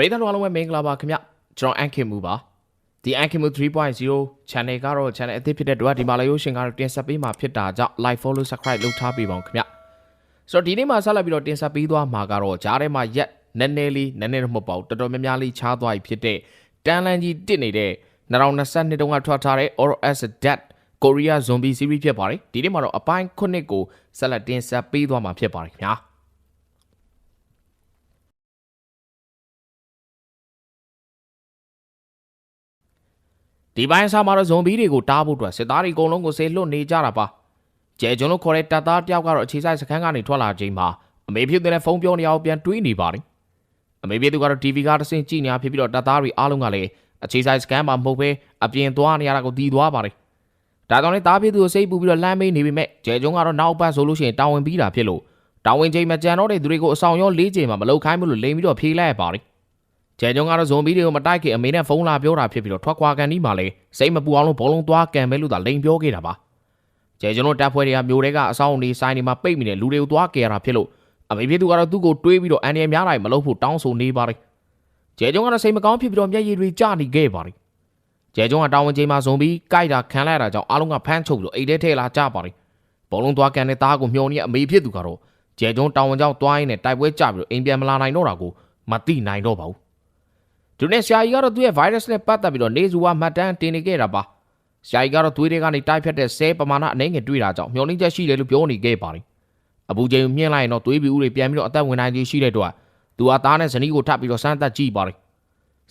ပရိသတ်တော်အားလုံးပဲမင်္ဂလာပါခင်ဗျကျွန်တော်အန်ခင်မူပါဒီ Ankimu 3.0 channel ကတော့ channel အသစ်ဖြစ်တဲ့တော့ဒီမှာလည်းရုပ်ရှင်ကတော့တင်ဆက်ပေးမှာဖြစ်တာကြောင့် like follow subscribe လုပ်ထားပေးပါဦးခင်ဗျဆိုတော့ဒီနေ့မှာဆက်လက်ပြီးတော့တင်ဆက်ပေးသွားမှာကတော့ဂျားထဲမှာရက်နည်းနည်းလေးနည်းနည်းတော့မဟုတ်ပါဘူးတော်တော်များများလေးချားသွားပြီဖြစ်တဲ့တန်လန်ကြီးတစ်နေတဲ့2022တုန်းကထွက်ထားတဲ့ Or as a Dead Korea Zombie Series ဖြစ်ပါတယ်ဒီနေ့မှာတော့အပိုင်း9ကိုဆက်လက်တင်ဆက်ပေးသွားမှာဖြစ်ပါတယ်ခင်ဗျာ ဒီပိုင်းစားမှာတော့ဇွန်ဘီတွေကိုတားဖို့အတွက်စစ်သားတွေအကုန်လုံးကိုဆေးလွတ်နေကြတာပါကျဲကျွန်တော်ခေါ်တဲ့တပ်သားတယောက်ကတော့အခြေဆိုင်စခန်းကနေထွက်လာချိန်မှာအမေဖြစ်တဲ့ဖုန်းပြောနေအောင်ပြန်တွေးနေပါတယ်အမေဖြစ်သူကတော့ TV ကတဆင့်ကြည့်နေရဖြစ်ပြီးတော့တပ်သားတွေအားလုံးကလည်းအခြေဆိုင်စခန်းမှာမဟုတ်ပဲအပြင်သွားနေရတာကိုတီးသွားပါတယ်ဒါကြောင့်လည်းတားဖြစ်သူကိုစိတ်ပူပြီးတော့လမ်းမေးနေပေမဲ့ကျဲကျွန်ကတော့နောက်ပတ်ဆိုလို့ရှိရင်တာဝန်ပြီးတာဖြစ်လို့တာဝန်ချိန်မကြံတော့တဲ့သူတွေကိုအဆောင်ရောလေးချိန်မှာမလောက်ခိုင်းဘူးလို့လိန်ပြီးတော့ဖြေးလိုက်ရပါတယ် ကျဲကျုံကတော့ဇွန်ဘီတွေကိုမတိုက်ခင်အမေနဲ့ဖုန်းလာပြောတာဖြစ်ပြီးတော့ထွက်ခွာကန်ဒီမှာလေစိတ်မပူအောင်လို့ဘောလုံးသွားကန်ပဲလို့သာလိန်ပြောခဲ့တာပါကျဲကျုံတို့တပ်ဖွဲ့တွေကမျိုးတွေကအဆောင်နေဆိုင်တွေမှာပိတ်မိနေလူတွေကိုသွားကြရတာဖြစ်လို့အမေဖြစ်သူကတော့သူ့ကိုတွေးပြီးတော့အန်ဒီရများတိုင်းမလုပ်ဖို့တောင်းဆိုနေပါတယ်ကျဲကျုံကတော့စိတ်မကောင်းဖြစ်ပြီးတော့မျက်ရည်တွေကျနေခဲ့ပါတယ်ကျဲကျုံကတာဝန်ချိန်မှာဇွန်ဘီကြိုက်တာခံလိုက်ရတာကြောင့်အားလုံးကဖမ်းချုပ်ပြီးတော့အိတ်ထဲထဲလာကြပါတယ်ဘောလုံးသွားကန်တဲ့သားကိုမျောနေအမေဖြစ်သူကတော့ကျဲကျုံတာဝန်ကြောင့်တွိုင်းနဲ့တိုက်ပွဲကြပြီးတော့အိမ်ပြန်မလာနိုင်တော့တာကိုမသိနိုင်တော့ပါဘူး ဒီနေ့ဆရာကြီးကတော့သူ့ရဲ့ virus နဲ့ပတ်သက်ပြီးတော့နေစုဝမှတ်တမ်းတင်နေခဲ့တာပါဆရာကြီးကတော့သွေးတွေကနေတိုက်ဖြတ်တဲ့ဆဲပမာဏအနှဲငယ်တွေ့တာကြောင့်မျောလင်းချက်ရှိတယ်လို့ပြောနေခဲ့ပါတယ်အပူချိန်မြင့်လိုက်ရင်တော့သွေးပြူတွေပြန်ပြီးတော့အသက်ဝင်နိုင်ခြင်းရှိတဲ့အတွက်သူဟာသားနဲ့ဇနီးကိုထပ်ပြီးတော့စမ်းသပ်ကြည့်ပါတယ်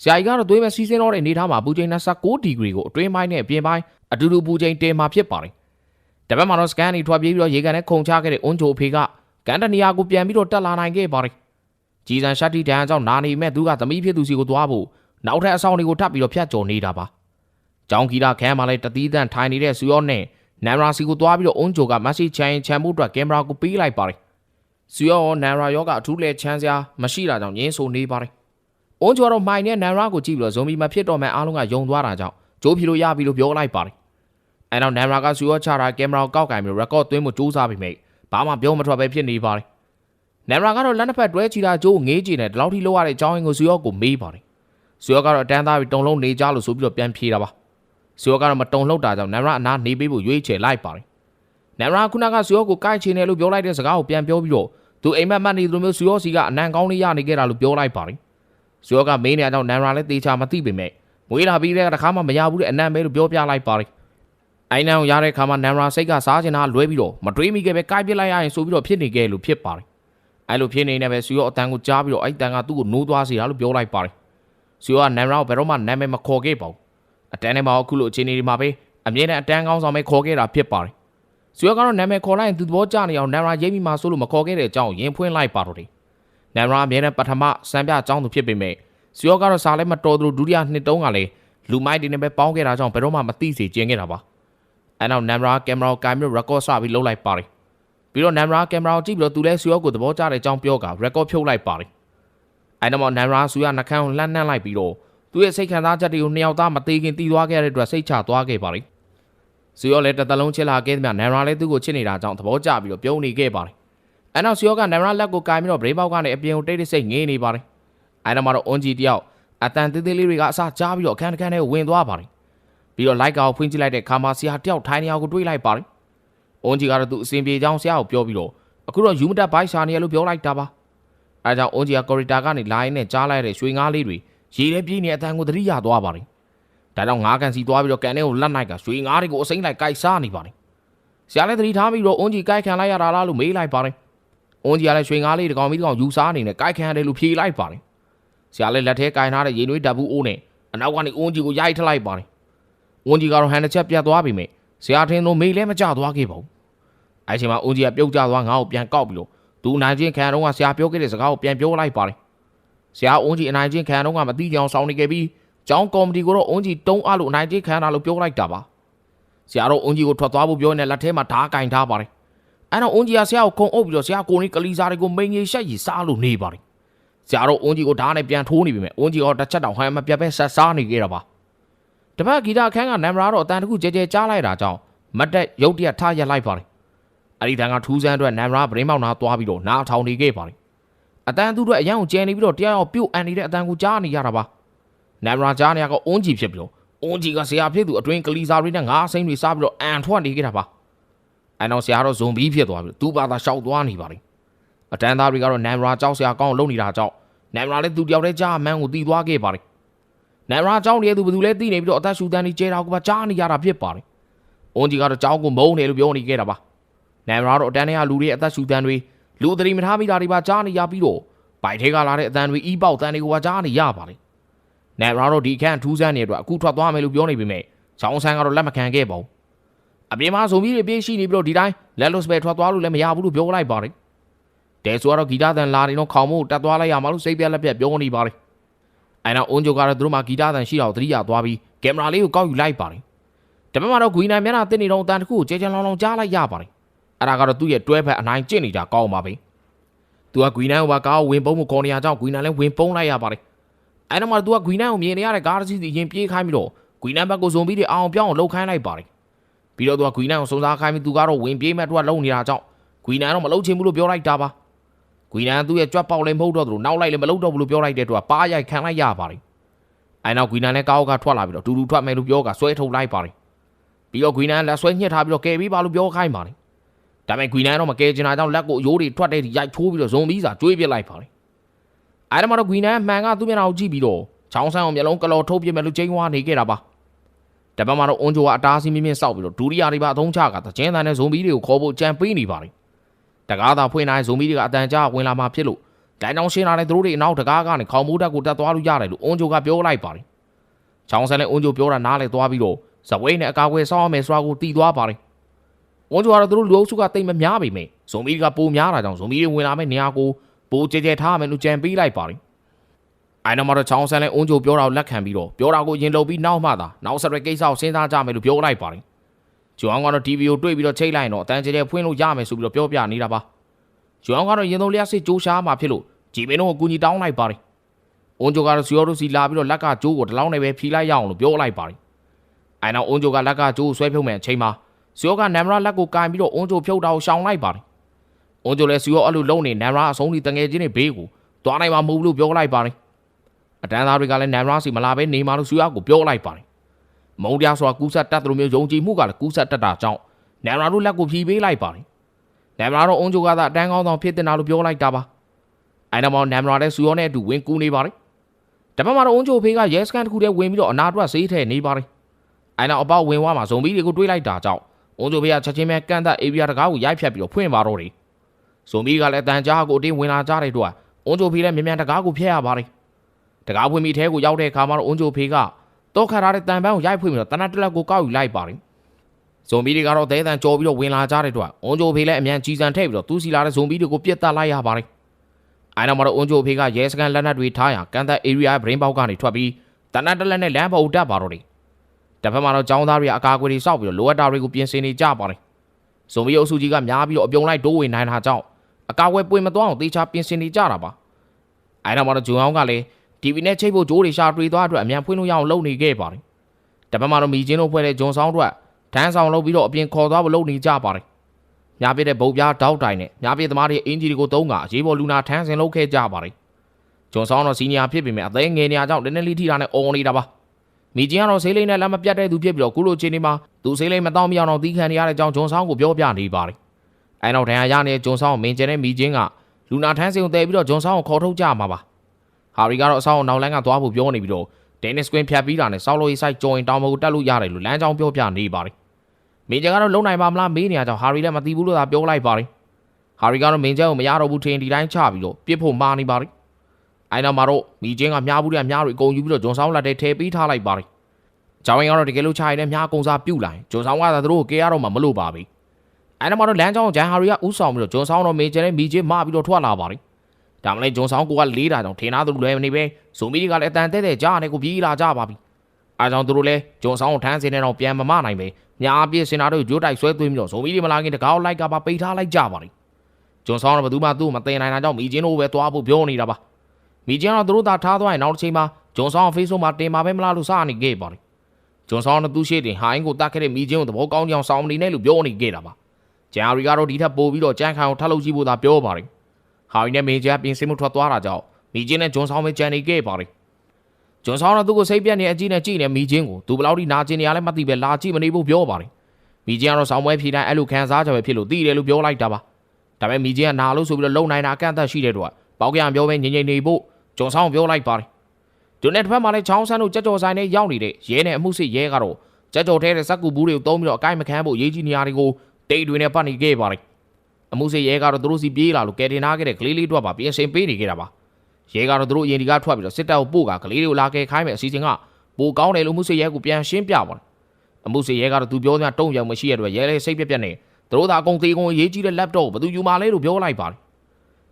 ဆရာကြီးကတော့သွေးမဲ့စီးစင်းတော့တဲ့အနေထားမှာအပူချိန်29ဒီဂရီကိုအတွင်းပိုင်းနဲ့အပြင်ပိုင်းအတူတူပူချိန်တင်မှာဖြစ်ပါတယ်တပတ်မှာတော့စကန်နေထွက်ပြေးပြီးတော့ရေကန်နဲ့ခုန်ချခဲ့တဲ့အွန်ဂျိုအဖေကကန်တနီယာကိုပြန်ပြီးတော့တက်လာနိုင်ခဲ့ပါတယ် ကြည်စံရှက်တီတန်ကြောင့်နာနေမဲ့သူကသမီးဖြစ်သူစီကိုသွားဖို့နောက်ထပ်အဆောင်တွေကိုထပ်ပြီးတော့ဖျက်ကျော်နေတာပါ။ကျောင်းကီလာခန်းမှာလည်းတတိတန်ထိုင်နေတဲ့ဆူယောနဲ့နန်ရာစီကိုသွားပြီးတော့အွန်ဂျိုကမက်ဆီချန်ချန်မှုအတွက်ကင်မရာကိုပေးလိုက်ပါတယ်။ဆူယောရောနန်ရာရောကအထူးလဲချမ်းစရာမရှိတာကြောင့်ငင်းဆိုနေပါတယ်။အွန်ဂျိုကတော့မိုင်နဲ့နန်ရာကိုကြည့်ပြီးတော့ဇွန်ဘီမဖြစ်တော့မဲ့အားလုံးကယုံသွားတာကြောင့်ဂျိုးဖြီလို့ရပြီလို့ပြောလိုက်ပါတယ်။အဲနောက်နန်ရာကဆူယောချတာကင်မရာကိုကောက်ကင်ပြီးရက်ကော့သွင်းမှုစူးစမ်းပြီးမိဘာမှပြောမထွက်ပဲဖြစ်နေပါတယ်။ နမ်ရာကတော့လက်နှစ်ဖက်တွဲချီတာကျိုးငေးကြည့်နေဒီလောက်ထိလောက်ရတဲ့အကြောင်းရင်းကိုဇူယောကိုမေးပါတယ်။ဇူယောကတော့အတန်းသားပြီးတုံလုံးနေကြလို့ဆိုပြီးတော့ပြန်ဖြေတာပါ။ဇူယောကတော့မတုံလှုပ်တာကြောင့်နမ်ရာအနာနေပေးဖို့ရွေးချယ်လိုက်ပါတယ်။နမ်ရာခုနကဇူယောကိုကိုက်ချင်တယ်လို့ပြောလိုက်တဲ့စကားကိုပြန်ပြောပြီးတော့သူအိမ်မက်မှတ်နေသလိုမျိုးဇူယောစီကအနံကောင်းလေးရနေခဲ့တာလို့ပြောလိုက်ပါတယ်။ဇူယောကမေးနေတဲ့အကြောင်းနမ်ရာလည်းတေချာမသိပေမဲ့မွေးလာပြီးတဲ့တခါမှမရဘူးတဲ့အနံပဲလို့ပြောပြလိုက်ပါတယ်။အိုင်နန်ကိုရတဲ့ခါမှာနမ်ရာစိတ်ကစားချင်တာလွဲပြီးတော့မတွေးမိခဲ့ပဲကိုက်ပစ်လိုက်ရရင်ဆိုပြီးတော့ဖြစ်နေခဲ့လို့ဖြစ်ပါတယ်။ အဲ့လိုဖြစ်နေနေပဲဆူရောအတန်ကိုကြားပြီးတော့အဲ့တန်ကသူ့ကိုနိုးသွားစေတာလို့ပြောလိုက်ပါတယ်ဆူရောကနမ်ရာကိုဘယ်တော့မှနာမည်မခေါ်ခဲ့ပါဘူးအတန်ထဲမှာအခုလိုအခြေအနေဒီမှာပဲအမြဲတမ်းအတန်ကောင်းဆောင်ပဲခေါ်ခဲ့တာဖြစ်ပါတယ်ဆူရောကတော့နာမည်ခေါ်လိုက်ရင်သူသဘောကျနေအောင်နမ်ရာရိပ်မိမှဆိုလို့မခေါ်ခဲ့တဲ့အကြောင်းရင်ဖွင့်လိုက်ပါတော့တယ်နမ်ရာအမြဲတမ်းပထမစံပြအကြောင်းသူဖြစ်ပေမဲ့ဆူရောကတော့စားလဲမတော်သလိုဒုတိယနှစ်တုန်းကလည်းလူမိုက်တွေနဲ့ပဲပေါင်းခဲ့တာကြောင့်ဘယ်တော့မှမသိစေချင်ခဲ့တာပါအဲ့နောက်နမ်ရာကင်မရာကိုကင်ပြီးရက်ကော့စပြီးလှုပ်လိုက်ပါတယ် ပြီးတော့နမ်ရာကင်မရာကိုကြည့်ပြီးတော့သူလည်းဆူယောကိုသဘောကျတဲ့အကြောင်းပြောကရက်ကော့ဖြုတ်လိုက်ပါတယ်။အဲတော့နမ်ရာဆူရနှကန်းကိုလှမ်းနှမ်းလိုက်ပြီးတော့သူ့ရဲ့စိတ်ခံစားချက်တွေကိုနှစ်ယောက်သားမသေးခင်တီးသွားခဲ့တဲ့အတွက်စိတ်ချသွားခဲ့ပါတယ်။ဆူယောလည်းတစ်သလုံးချစ်လာခဲ့တဲ့မြနမ်ရာလည်းသူ့ကိုချစ်နေတာကြောင့်သဘောကျပြီးတော့ပြုံးနေခဲ့ပါတယ်။အဲနောက်ဆူယောကနမ်ရာလက်ကိုကင်ပြီးတော့ဗရေးပေါက်ကနေအပြင်ကိုတိတ်တိတ်ဆိတ်ငေးနေပါတယ်။အဲတော့မှတော့အွန်ဂျီတယောက်အတန်သေးသေးလေးတွေကအစကြားပြီးတော့အခန်းတစ်ခန်းထဲကိုဝင်သွားပါတယ်။ပြီးတော့လိုက်ကာကိုဖွင့်ကြည့်လိုက်တဲ့ခါမှာဆရာတယောက်ထိုင်နေအောင်ကိုတွေးလိုက်ပါတယ်။ အွန်ဂျီကတော့သူအစဉ်ပြေချောင်းဆရာကိုပြောပြီးတော့အခုတော့ယူမတက်ဘိုက်ရှာနေရလို့ပြောလိုက်တာပါအဲဒါကြောင့်အွန်ဂျီကကော်ရီတာကနေလိုင်းနဲ့ကြားလိုက်တဲ့ရွှေငါးလေးတွေရေထဲပြေးနေတဲ့အတန်ကိုသတိရသွားပါတယ်ဒါကြောင့်ငါးကန်စီသွားပြီးတော့ကန်ထဲကိုလက်နိုင်ကရွှေငါးတွေကိုအစိမ့်လိုက်ကိုက်စားနေပါတယ်ဆရာလည်းသတိထားပြီးတော့အွန်ဂျီကိုက်ခံလိုက်ရတာလားလို့မေးလိုက်ပါတယ်အွန်ဂျီကလည်းရွှေငါးလေးတကောင်ပြီးတကောင်ယူစားနေနဲ့ကိုက်ခံရတယ်လို့ဖြေလိုက်ပါတယ်ဆရာလည်းလက်ထဲကိုင်ထားတဲ့ရေနွေးဓာတ်ဘူးအိုးနဲ့အနောက်ကနေအွန်ဂျီကိုရိုက်ထလိုက်ပါတယ်အွန်ဂျီကတော့ဟန်တစ်ချက်ပြတ်သွားပြီမဲ့ ဆရာထင်းတို့မေးလည်းမကြသွားခဲ့ပါဘူးအဲ့ချိန်မှာအုံးကြီးကပြုတ်ကျသွားငါ့ကိုပြန်ကောက်ပြီးလို့သူအနိုင်ချင်းခံတော့ကဆရာပြောခဲ့တဲ့စကားကိုပြန်ပြောလိုက်ပါတယ်ဆရာအုံးကြီးအနိုင်ချင်းခံတော့ကမသိကြအောင်စောင်းနေခဲ့ပြီးကျောင်းကော်မတီကိုတော့အုံးကြီးတုံးအားလို့အနိုင်ချင်းခံတာလို့ပြောလိုက်တာပါဆရာတော့အုံးကြီးကိုထွက်သွားဖို့ပြောနေလက်ထဲမှာဓားကင်ထားပါတယ်အဲ့တော့အုံးကြီးကဆရာကိုခုံအုပ်ပြီးတော့ဆရာကိုနေကလီစားတွေကိုမိန်ကြီးရှက်ကြီးစားလို့နေပါတယ်ဆရာတော့အုံးကြီးကိုဓားနဲ့ပြန်ထိုးနေပြီမဲ့အုံးကြီးကတစ်ချက်တောင်ဟန်မပြတ်ပဲဆက်စားနေခဲ့တာပါ တပတ်ဂီတာအခန်းကနံပါတ်တော့အတန်တခုကြဲကြဲကြားလိုက်တာကြောင့်မတ်တက်ရုတ်တရက်ထားရက်လိုက်ပါတယ်အဲ့ဒီတန်ကထူးဆန်းအတွက်နမ်ရာဗရင်းမောက်နာသွားပြီးတော့နားထောင်နေခဲ့ပါတယ်အတန်သူတို့အရန်ကိုကျဲနေပြီးတော့တရားရောက်ပြုတ်အန်နေတဲ့အတန်ကိုကြားနေရတာပါနမ်ရာကြားနေရကအွန်ကြီးဖြစ်ပြီးတော့အွန်ကြီးကဆရာဖြစ်သူအတွင်းကလီစာတွေနဲ့ငါးအစိမ်းတွေစားပြီးတော့အန်ထွက်နေခဲ့တာပါအဲနောက်ဆရာတော့ဇွန်ဘီဖြစ်သွားပြီးတော့သူ့ဘာသာရှောက်သွားနေပါလိမ့်အတန်သားတွေကတော့နမ်ရာကြောက်ဆရာကောင်းလုံနေတာကြောင့်နမ်ရာလည်းသူတယောက်တည်းကြားအမှန်းကိုတီးသွားခဲ့ပါလိမ့် နမ်ရာကြောင့်နေသူဘယ်သူလဲသိနေပြီးတော့အသက်ရှူတန်းကြီးကျဲတာကိုပါကြားနေရတာဖြစ်ပါလိမ့်အွန်ကြီးကတော့ကြောက်ကိုမုန်းတယ်လို့ပြောနေခဲ့တာပါနမ်ရာတော့အတန်းထဲကလူတွေအသက်ရှူတန်းတွေလူသတိမထားမိတာတွေပါကြားနေရပြီးတော့ဘိုက်ထဲကလာတဲ့အတန်တွေအီးပေါက်တန်တွေကိုပါကြားနေရပါတယ်။နမ်ရာတော့ဒီအခန်းထူးဆန်းနေတဲ့အတွက်အခုထွက်သွားမယ်လို့ပြောနေပေမဲ့ချောင်းဆန်းကတော့လက်မခံခဲ့ပါဘူး။အပြင်မှာဇုံမီတွေပြေးရှိနေပြီးတော့ဒီတိုင်းလက်လွတ်စပယ်ထွက်သွားလို့လည်းမရဘူးလို့ပြောလိုက်ပါတယ်။တဲဆိုကတော့ဂီတတန်လာနေတော့ခေါင်မို့တက်သွားလိုက်ရမှာလို့စိတ်ပြက်လက်ပြက်ပြောနေပါတယ်။ အဲနောက်အွန်ဂျိုကတော့သူတို့မှဂီတတန်ရှိတော့သတိရသွားပြီးကင်မရာလေးကိုကောက်ယူလိုက်ပါတယ်။ဒါပေမဲ့တော့ဂွီနိုင်မျက်နှာတင်နေတော့အတန်တစ်ခုကိုကြဲကြဲလောင်လောင်ကြားလိုက်ရပါတယ်။အဲဒါကတော့သူ့ရဲ့တွဲဖက်အနိုင်ကျင့်နေကြကောင်းပါပဲ။သူကဂွီနန်ကိုပါကားကိုဝင်ပုံးမှုခေါ်နေရကြောင်းဂွီနန်လည်းဝင်ပုံးလိုက်ရပါတယ်။အဲနောက်မှာသူကဂွီနန်ကိုမြင်နေရတဲ့ကားတစ်စီးစီရင်ပြေးခိုင်းပြီးတော့ဂွီနန်ဘက်ကိုဇုံပြီးတဲ့အောင်ပြောင်းအောင်လှုပ်ခိုင်းလိုက်ပါတယ်။ပြီးတော့သူကဂွီနန်ကိုစုံစားခိုင်းပြီးသူကတော့ဝင်ပြေးမဲ့သူကလုံနေတာကြောင့်ဂွီနန်တော့မလုံချင်ဘူးလို့ပြောလိုက်တာပါ။ ဂွီနန်သူ့ရဲ့ကြွက်ပေါက်လည်းမဟုတ်တော့သူလို့နောက်လိုက်လည်းမလုံတော့ဘူးလို့ပြောလိုက်တဲ့အတွက်ပါရိုက်ခံလိုက်ရပါတယ်။အဲနောက်ဂွီနန်လည်းကားကထွက်လာပြီးတော့တူတူထွက်မယ်လို့ပြောကဆွဲထုတ်လိုက်ပါတယ်။ပြီးတော့ဂွီနန်လက်ဆွဲညှစ်ထားပြီးတော့ကယ်ပြီးပါလို့ပြောခိုင်းပါတယ်။ဒါပေမဲ့ဂွီနန်ကတော့မကယ်ချင်တာကြောင့်လက်ကိုအယိုးတွေထွက်တဲ့ဒီရိုက်ချိုးပြီးတော့ဇုံပြီးစာကျွေးပစ်လိုက်ပါတယ်။အဲဒါမှတော့ဂွီနန်မှန်ကသူ့မျက်နှာကိုကြည့်ပြီးတော့ချောင်းဆန်းအောင်မျက်လုံးကလော်ထုတ်ပြစ်မယ်လို့ချိန်ဝါနေခဲ့တာပါ။တပတ်မှာတော့အွန်ဂျိုကအတားစီးမြင့်မြင့်စောက်ပြီးတော့ဒူရီယာတွေပါအသုံးချကတကျင်းတန်တဲ့ဇုံဘီတွေကိုခေါ်ဖို့ကြံပေးနေပါတယ်။ တကားသာဖွင့်နိုင်ဇုံဘီတွေကအတန်ကြာဝင်လာမှဖြစ်လို့ဒိုင်းတောင်ရှင်းလာတဲ့သူတို့တွေအနောက်တကားကနေခေါင်မိုးတက်ကိုတက်သွားလို့ရတယ်လို့အွန်ဂျိုကပြောလိုက်ပါတယ်။ချောင်းဆန်းနဲ့အွန်ဂျိုပြောတာနားလေသွားပြီးတော့ဇဝိတ်နဲ့အကာအကွယ်ဆောင်းရမယ်ဆိုတာကိုတီးသွားပါတယ်။အွန်ဂျိုကတော့သူတို့လူအုပ်စုကတိတ်မများပေမဲ့ဇုံဘီတွေကပိုများတာကြောင့်ဇုံဘီတွေဝင်လာမဲ့နေရာကိုပိုကြဲကြဲထားမယ်လို့ကြံပေးလိုက်ပါတယ်။အိုင်နမတော့ချောင်းဆန်းနဲ့အွန်ဂျိုပြောတာကိုလက်ခံပြီးတော့ပြောတာကိုရင်လုံပြီးနောက်မှသာနောက်ဆက်ရကိစ္စကိုစဉ်းစားကြမယ်လို့ပြောလိုက်ပါတယ်။ ဂျွမ်ကတော့ TV ကိုတွေ့ပြီးတော့ချိန်လိုက်ရင်တော့အတန်ကြဲကြဲဖွင့်လို့ရမယ်ဆိုပြီးတော့ပြောပြနေတာပါ။ဂျွမ်ကတော့ရင်သုံးလျက်စစ်ကြိုးရှားမှဖြစ်လို့ဂျီမင်းတို့ကိုကူညီတောင်းလိုက်ပါတယ်။အွန်ဂျိုကတော့စီယောတို့စီလာပြီးတော့လက်ကကြိုးကိုတလောင်းနဲ့ပဲဖြီးလိုက်ရအောင်လို့ပြောလိုက်ပါတယ်။အိုင်နောက်အွန်ဂျိုကလက်ကကြိုးကိုဆွဲဖြုတ်မဲ့အချိန်မှာစီယောကနမ်မရာလက်ကိုကင်ပြီးတော့အွန်ဂျိုဖြုတ်တာကိုရှောင်လိုက်ပါတယ်။အွန်ဂျိုလည်းစီယောအဲ့လိုလုံးနေနမ်မရာအဆုံးထိတငယ်ချင်းတွေဘေးကိုသွားနိုင်မှာမဟုတ်ဘူးလို့ပြောလိုက်ပါတယ်။အတန်းသားတွေကလည်းနမ်မရာစီမလာဘဲနေမှာလို့စီယောကိုပြောလိုက်ပါတယ်။ မုံပြဆိုတာကူးဆက်တတ်တယ်လို့မျိုးယုံကြည်မှုကလည်းကူးဆက်တတ်တာကြောင့်နမ်မရာတို့လက်ကိုဖြီးပေးလိုက်ပါတယ်။နမ်မရာတော့အွန်ဂျိုကသာအတန်းကောင်းဆောင်ဖြစ်တင်တာလို့ပြောလိုက်တာပါ။အဲနောက်မှာနမ်မရာလည်းစီယောနဲ့အတူဝင်ကူးနေပါတယ်။တပတ်မှာတော့အွန်ဂျိုဖေးကရဲစကန်တစ်ခုတည်းဝင်ပြီးတော့အနာအတွက်ဆေးထဲနေပါတယ်။အဲနောက်အပေါက်ဝင်သွားမှာဇုံဘီတွေကိုတွေးလိုက်တာကြောင့်အွန်ဂျိုဖေးကချက်ချင်းပဲကန့်သက်အေဗီယာတကားကိုရိုက်ဖြတ်ပြီးတော့ဖွင့်ပါတော့တယ်။ဇုံဘီကလည်းတန်ကြားကိုအတင်းဝင်လာကြတဲ့အတွက်အွန်ဂျိုဖေးလည်းမြန်မြန်တကားကိုဖျက်ရပါတယ်။တကားဖွင့်ပြီးထဲကိုရောက်တဲ့အခါမှာတော့အွန်ဂျိုဖေးက တော့ခတ်ထားတဲ့တန်ပန်းကိုရိုက်ဖွင့်ပြီးတော့တနတ်တက်လက်ကိုကောက်ယူလိုက်ပါတယ်။ဇုံဘီတွေကတော့ဒဲတန်ကြော်ပြီးတော့ဝင်လာကြတဲ့အတွက်အွန်ဂျိုဖေးလည်းအမြန်ကြီးစံထည့်ပြီးတော့သူ့စီလာတဲ့ဇုံဘီတွေကိုပြစ်တက်လိုက်ရပါတယ်။အဲနောက်မှာတော့အွန်ဂျိုဖေးကရဲစကန်လက်နက်တွေထားရကန်သက် area ဘရင်ပေါက်ကနေထွက်ပြီးတနတ်တက်လက်နဲ့လမ်းပေါ်တက်ပါတော့တယ်။တစ်ဖက်မှာတော့ចောင်းသားတွေကအကာအကွယ်တွေစောက်ပြီးတော့လိုအပ်တာတွေကိုပြင်ဆင်နေကြပါတယ်။ဇုံဘီအုပ်စုကြီးကများပြီးတော့အပြုံလိုက်တိုးဝင်နိုင်တာကြောင့်အကာအကွယ်ပွင့်မသွားအောင်တေချာပြင်ဆင်နေကြတာပါ။အဲနောက်မှာတော့ဂျွန်အောင်ကလည်း TV နဲ့ချိတ်ဖို့ကြိုးတွေရှာတွေ့သွားအတွက်အမြန်ဖွင့်လို့ရအောင်လုပ်နေခဲ့ပါတယ်။တပတ်မှာတော့မီချင်းတို့ဖွဲ့တဲ့ဂျွန်ဆောင်တို့ကဒန်းဆောင်လုပ်ပြီးတော့အပြင်ခေါ်သွားဖို့လုပ်နေကြပါတယ်။ညာပြည့်တဲ့ဗုတ်ပြားတောက်တိုင်နဲ့ညာပြည့်သမားတွေအင်ဂျီတွေကိုသုံးကအရေးပေါ်လူနာထမ်းဆင်လုပ်ခဲ့ကြပါတယ်။ဂျွန်ဆောင်တော့စီနီယာဖြစ်ပေမဲ့အသေးငယ်နေရာကြောင့်နည်းနည်းလေးထိတာနဲ့អော်နေတာပါ။မီချင်းကတော့ဆေးလိမ့်နဲ့လက်မပြတ်တဲ့သူဖြစ်ပြီးတော့ခုလိုချိန်ဒီမှာသူဆေးလိမ့်မတောင်းမရအောင်သီးခံနေရတဲ့အကြောင်းဂျွန်ဆောင်ကိုပြောပြနေပါတယ်။အဲနောက်ဒဏ်ရာရနေတဲ့ဂျွန်ဆောင်ကိုမင်ကျန်တဲ့မီချင်းကလူနာထမ်းဆင်ကိုတည်ပြီးတော့ဂျွန်ဆောင်ကိုခေါ်ထုတ်ကြမှာပါ။ ဟာရီကတော့အဆောင်နောက်လန်းကသွားဖို့ပြောနေပြီးတော့ဒန်နစ်ကွင်းဖြတ်ပြီးတာနဲ့ဆောက်လို့ရေးဆိုင်ကြော်ရင်တောင်ပေါ်ကိုတက်လို့ရတယ်လို့လမ်းကြောင်းပြောပြနေပါတယ်။မင်းကျန်ကတော့လုံနိုင်ပါမလားမေးနေရကြောင်းဟာရီလည်းမသိဘူးလို့သာပြောလိုက်ပါတယ်။ဟာရီကတော့မင်းကျန်ကိုမရတော့ဘူးထင်ဒီတိုင်းချပြီးတော့ပြစ်ဖို့မှားနေပါတယ်။အဲနောက်မှာတော့မီချင်းကမြားဘူးတဲ့မြားတွေအကုန်ယူပြီးတော့ဂျွန်ဆောင်လက်ထဲထည့်ပေးထားလိုက်ပါတယ်။ကျောင်းရင်ကတော့တကယ်လို့ချရင်လည်းမြားကုံစားပြုတ်လာရင်ဂျွန်ဆောင်ကသာသူတို့ကိုကဲရတော့မှမလို့ပါဘူး။အဲနောက်မှာတော့လမ်းကြောင်းဂျန်ဟာရီကဥဆောင်ပြီးတော့ဂျွန်ဆောင်တော့မင်းကျန်နဲ့မီချင်းမပြီးတော့ထွက်လာပါတယ်။ ဒါမှလည်းဂျွန်ဆောင်ကိုကလေးတာကြောင့်ထင်သားသူတို့လည်းမနေပဲဇိုမီတွေကလည်းအတန်တဲတဲကြားနေကိုပြေးလာကြပါပြီအားကြောင့်သူတို့လည်းဂျွန်ဆောင်ကိုထမ်းစင်းနေတော့ပြန်မမနိုင်ပဲညာအပြည့်စင်နာတို့ဂျိုးတိုက်ဆွဲသွင်းပြီးတော့ဇိုမီတွေမလာခင်တကောက်လိုက်ကပါပိတ်ထားလိုက်ကြပါလိမ့်ဂျွန်ဆောင်တော့ဘယ်သူမှသူ့ကိုမတင်နိုင်တာကြောင့်မီချင်းတို့ပဲသွားဖို့ပြောနေတာပါမီချင်းတော့သူတို့သာထားသွားရင်နောက်တစ်ချိန်မှာဂျွန်ဆောင် Facebook မှာတင်ပါပဲမလားလို့စနေခဲ့ပါလိမ့်ဂျွန်ဆောင်ကသူ့ရှိတင်ဟိုင်းကိုတတ်ခဲ့တဲ့မီချင်းကိုသဘောကောင်းကြောင်ဆောင်မနေနဲ့လို့ပြောနေခဲ့တာပါဂျန်ရီကတော့ဒီထက်ပိုပြီးတော့ကြမ်းခံအောင်ထပ်လုပ်ကြည့်ဖို့သာပြောပါလိမ့် ဟာရီနဲ့မင်းကြီးကပြင်ဆင်မှုထွက်သွားတာကြောင့်မိချင်းနဲ့ဂျွန်ဆောင်ပဲကြံနေခဲ့ပါတယ်ဂျွန်ဆောင်ကသူ့ကိုစိတ်ပြက်နေအကြည့်နဲ့ကြည့်နေမိချင်းကိုသူဘယ်လောက်ထိနာကျင်နေရလဲမသိပဲလာကြည့်မနေဘူးပြောပါတယ်မိချင်းကတော့ဆောင်ပွဲဖြေတိုင်းအဲ့လိုခံစားကြပဲဖြစ်လို့သိတယ်လို့ပြောလိုက်တာပါဒါပေမဲ့မိချင်းကနာလို့ဆိုပြီးတော့လုံနိုင်တာအကန့်အသတ်ရှိတဲ့တော့ပေါက်ကရံပြောပဲငြိမ်ငြိမ်နေဖို့ဂျွန်ဆောင်ပြောလိုက်ပါတယ်ဂျွန်နဲ့တစ်ဖက်မှာလည်းချောင်းဆန်းတို့ကြက်ကြော်ဆိုင်နဲ့ရောက်နေတဲ့ရဲနဲ့အမှုစစ်ရဲကတော့ကြက်ကြော်ထဲတဲ့စက်ကူဘူးတွေကိုတုံးပြီးတော့အကိုက်မခန်းဖို့ရေးကြီးနေရာတွေကိုတိတ်တွေနဲ့ပတ်နေခဲ့ပါတယ် အမှုစေရဲကတော့သူတို့စီပြေးလာလို့ကယ်တင်ထားခဲ့တဲ့ကလေးလေးတို့ပါပြင်ဆင်ပေးနေခဲ့တာပါရဲကတော့သူတို့အရင်ဒီကထွက်ပြီးတော့စစ်တပ်ကိုပို့ကကလေးတွေကိုလာကယ်ခိုင်းမယ်အစီအစဉ်ကပိုကောင်းတယ်လို့အမှုစေရဲကပြန်ရှင်းပြပါတယ်အမှုစေရဲကတော့သူပြောတဲ့တုံ့ပြန်မရှိရတဲ့အတွက်ရဲလည်းစိတ်ပြက်ပြက်နေသူတို့သာအကုန်သေးကုန်ရေးကြီးတဲ့ laptop ကိုဘယ်သူယူมาလဲလို့ပြောလိုက်ပါတယ်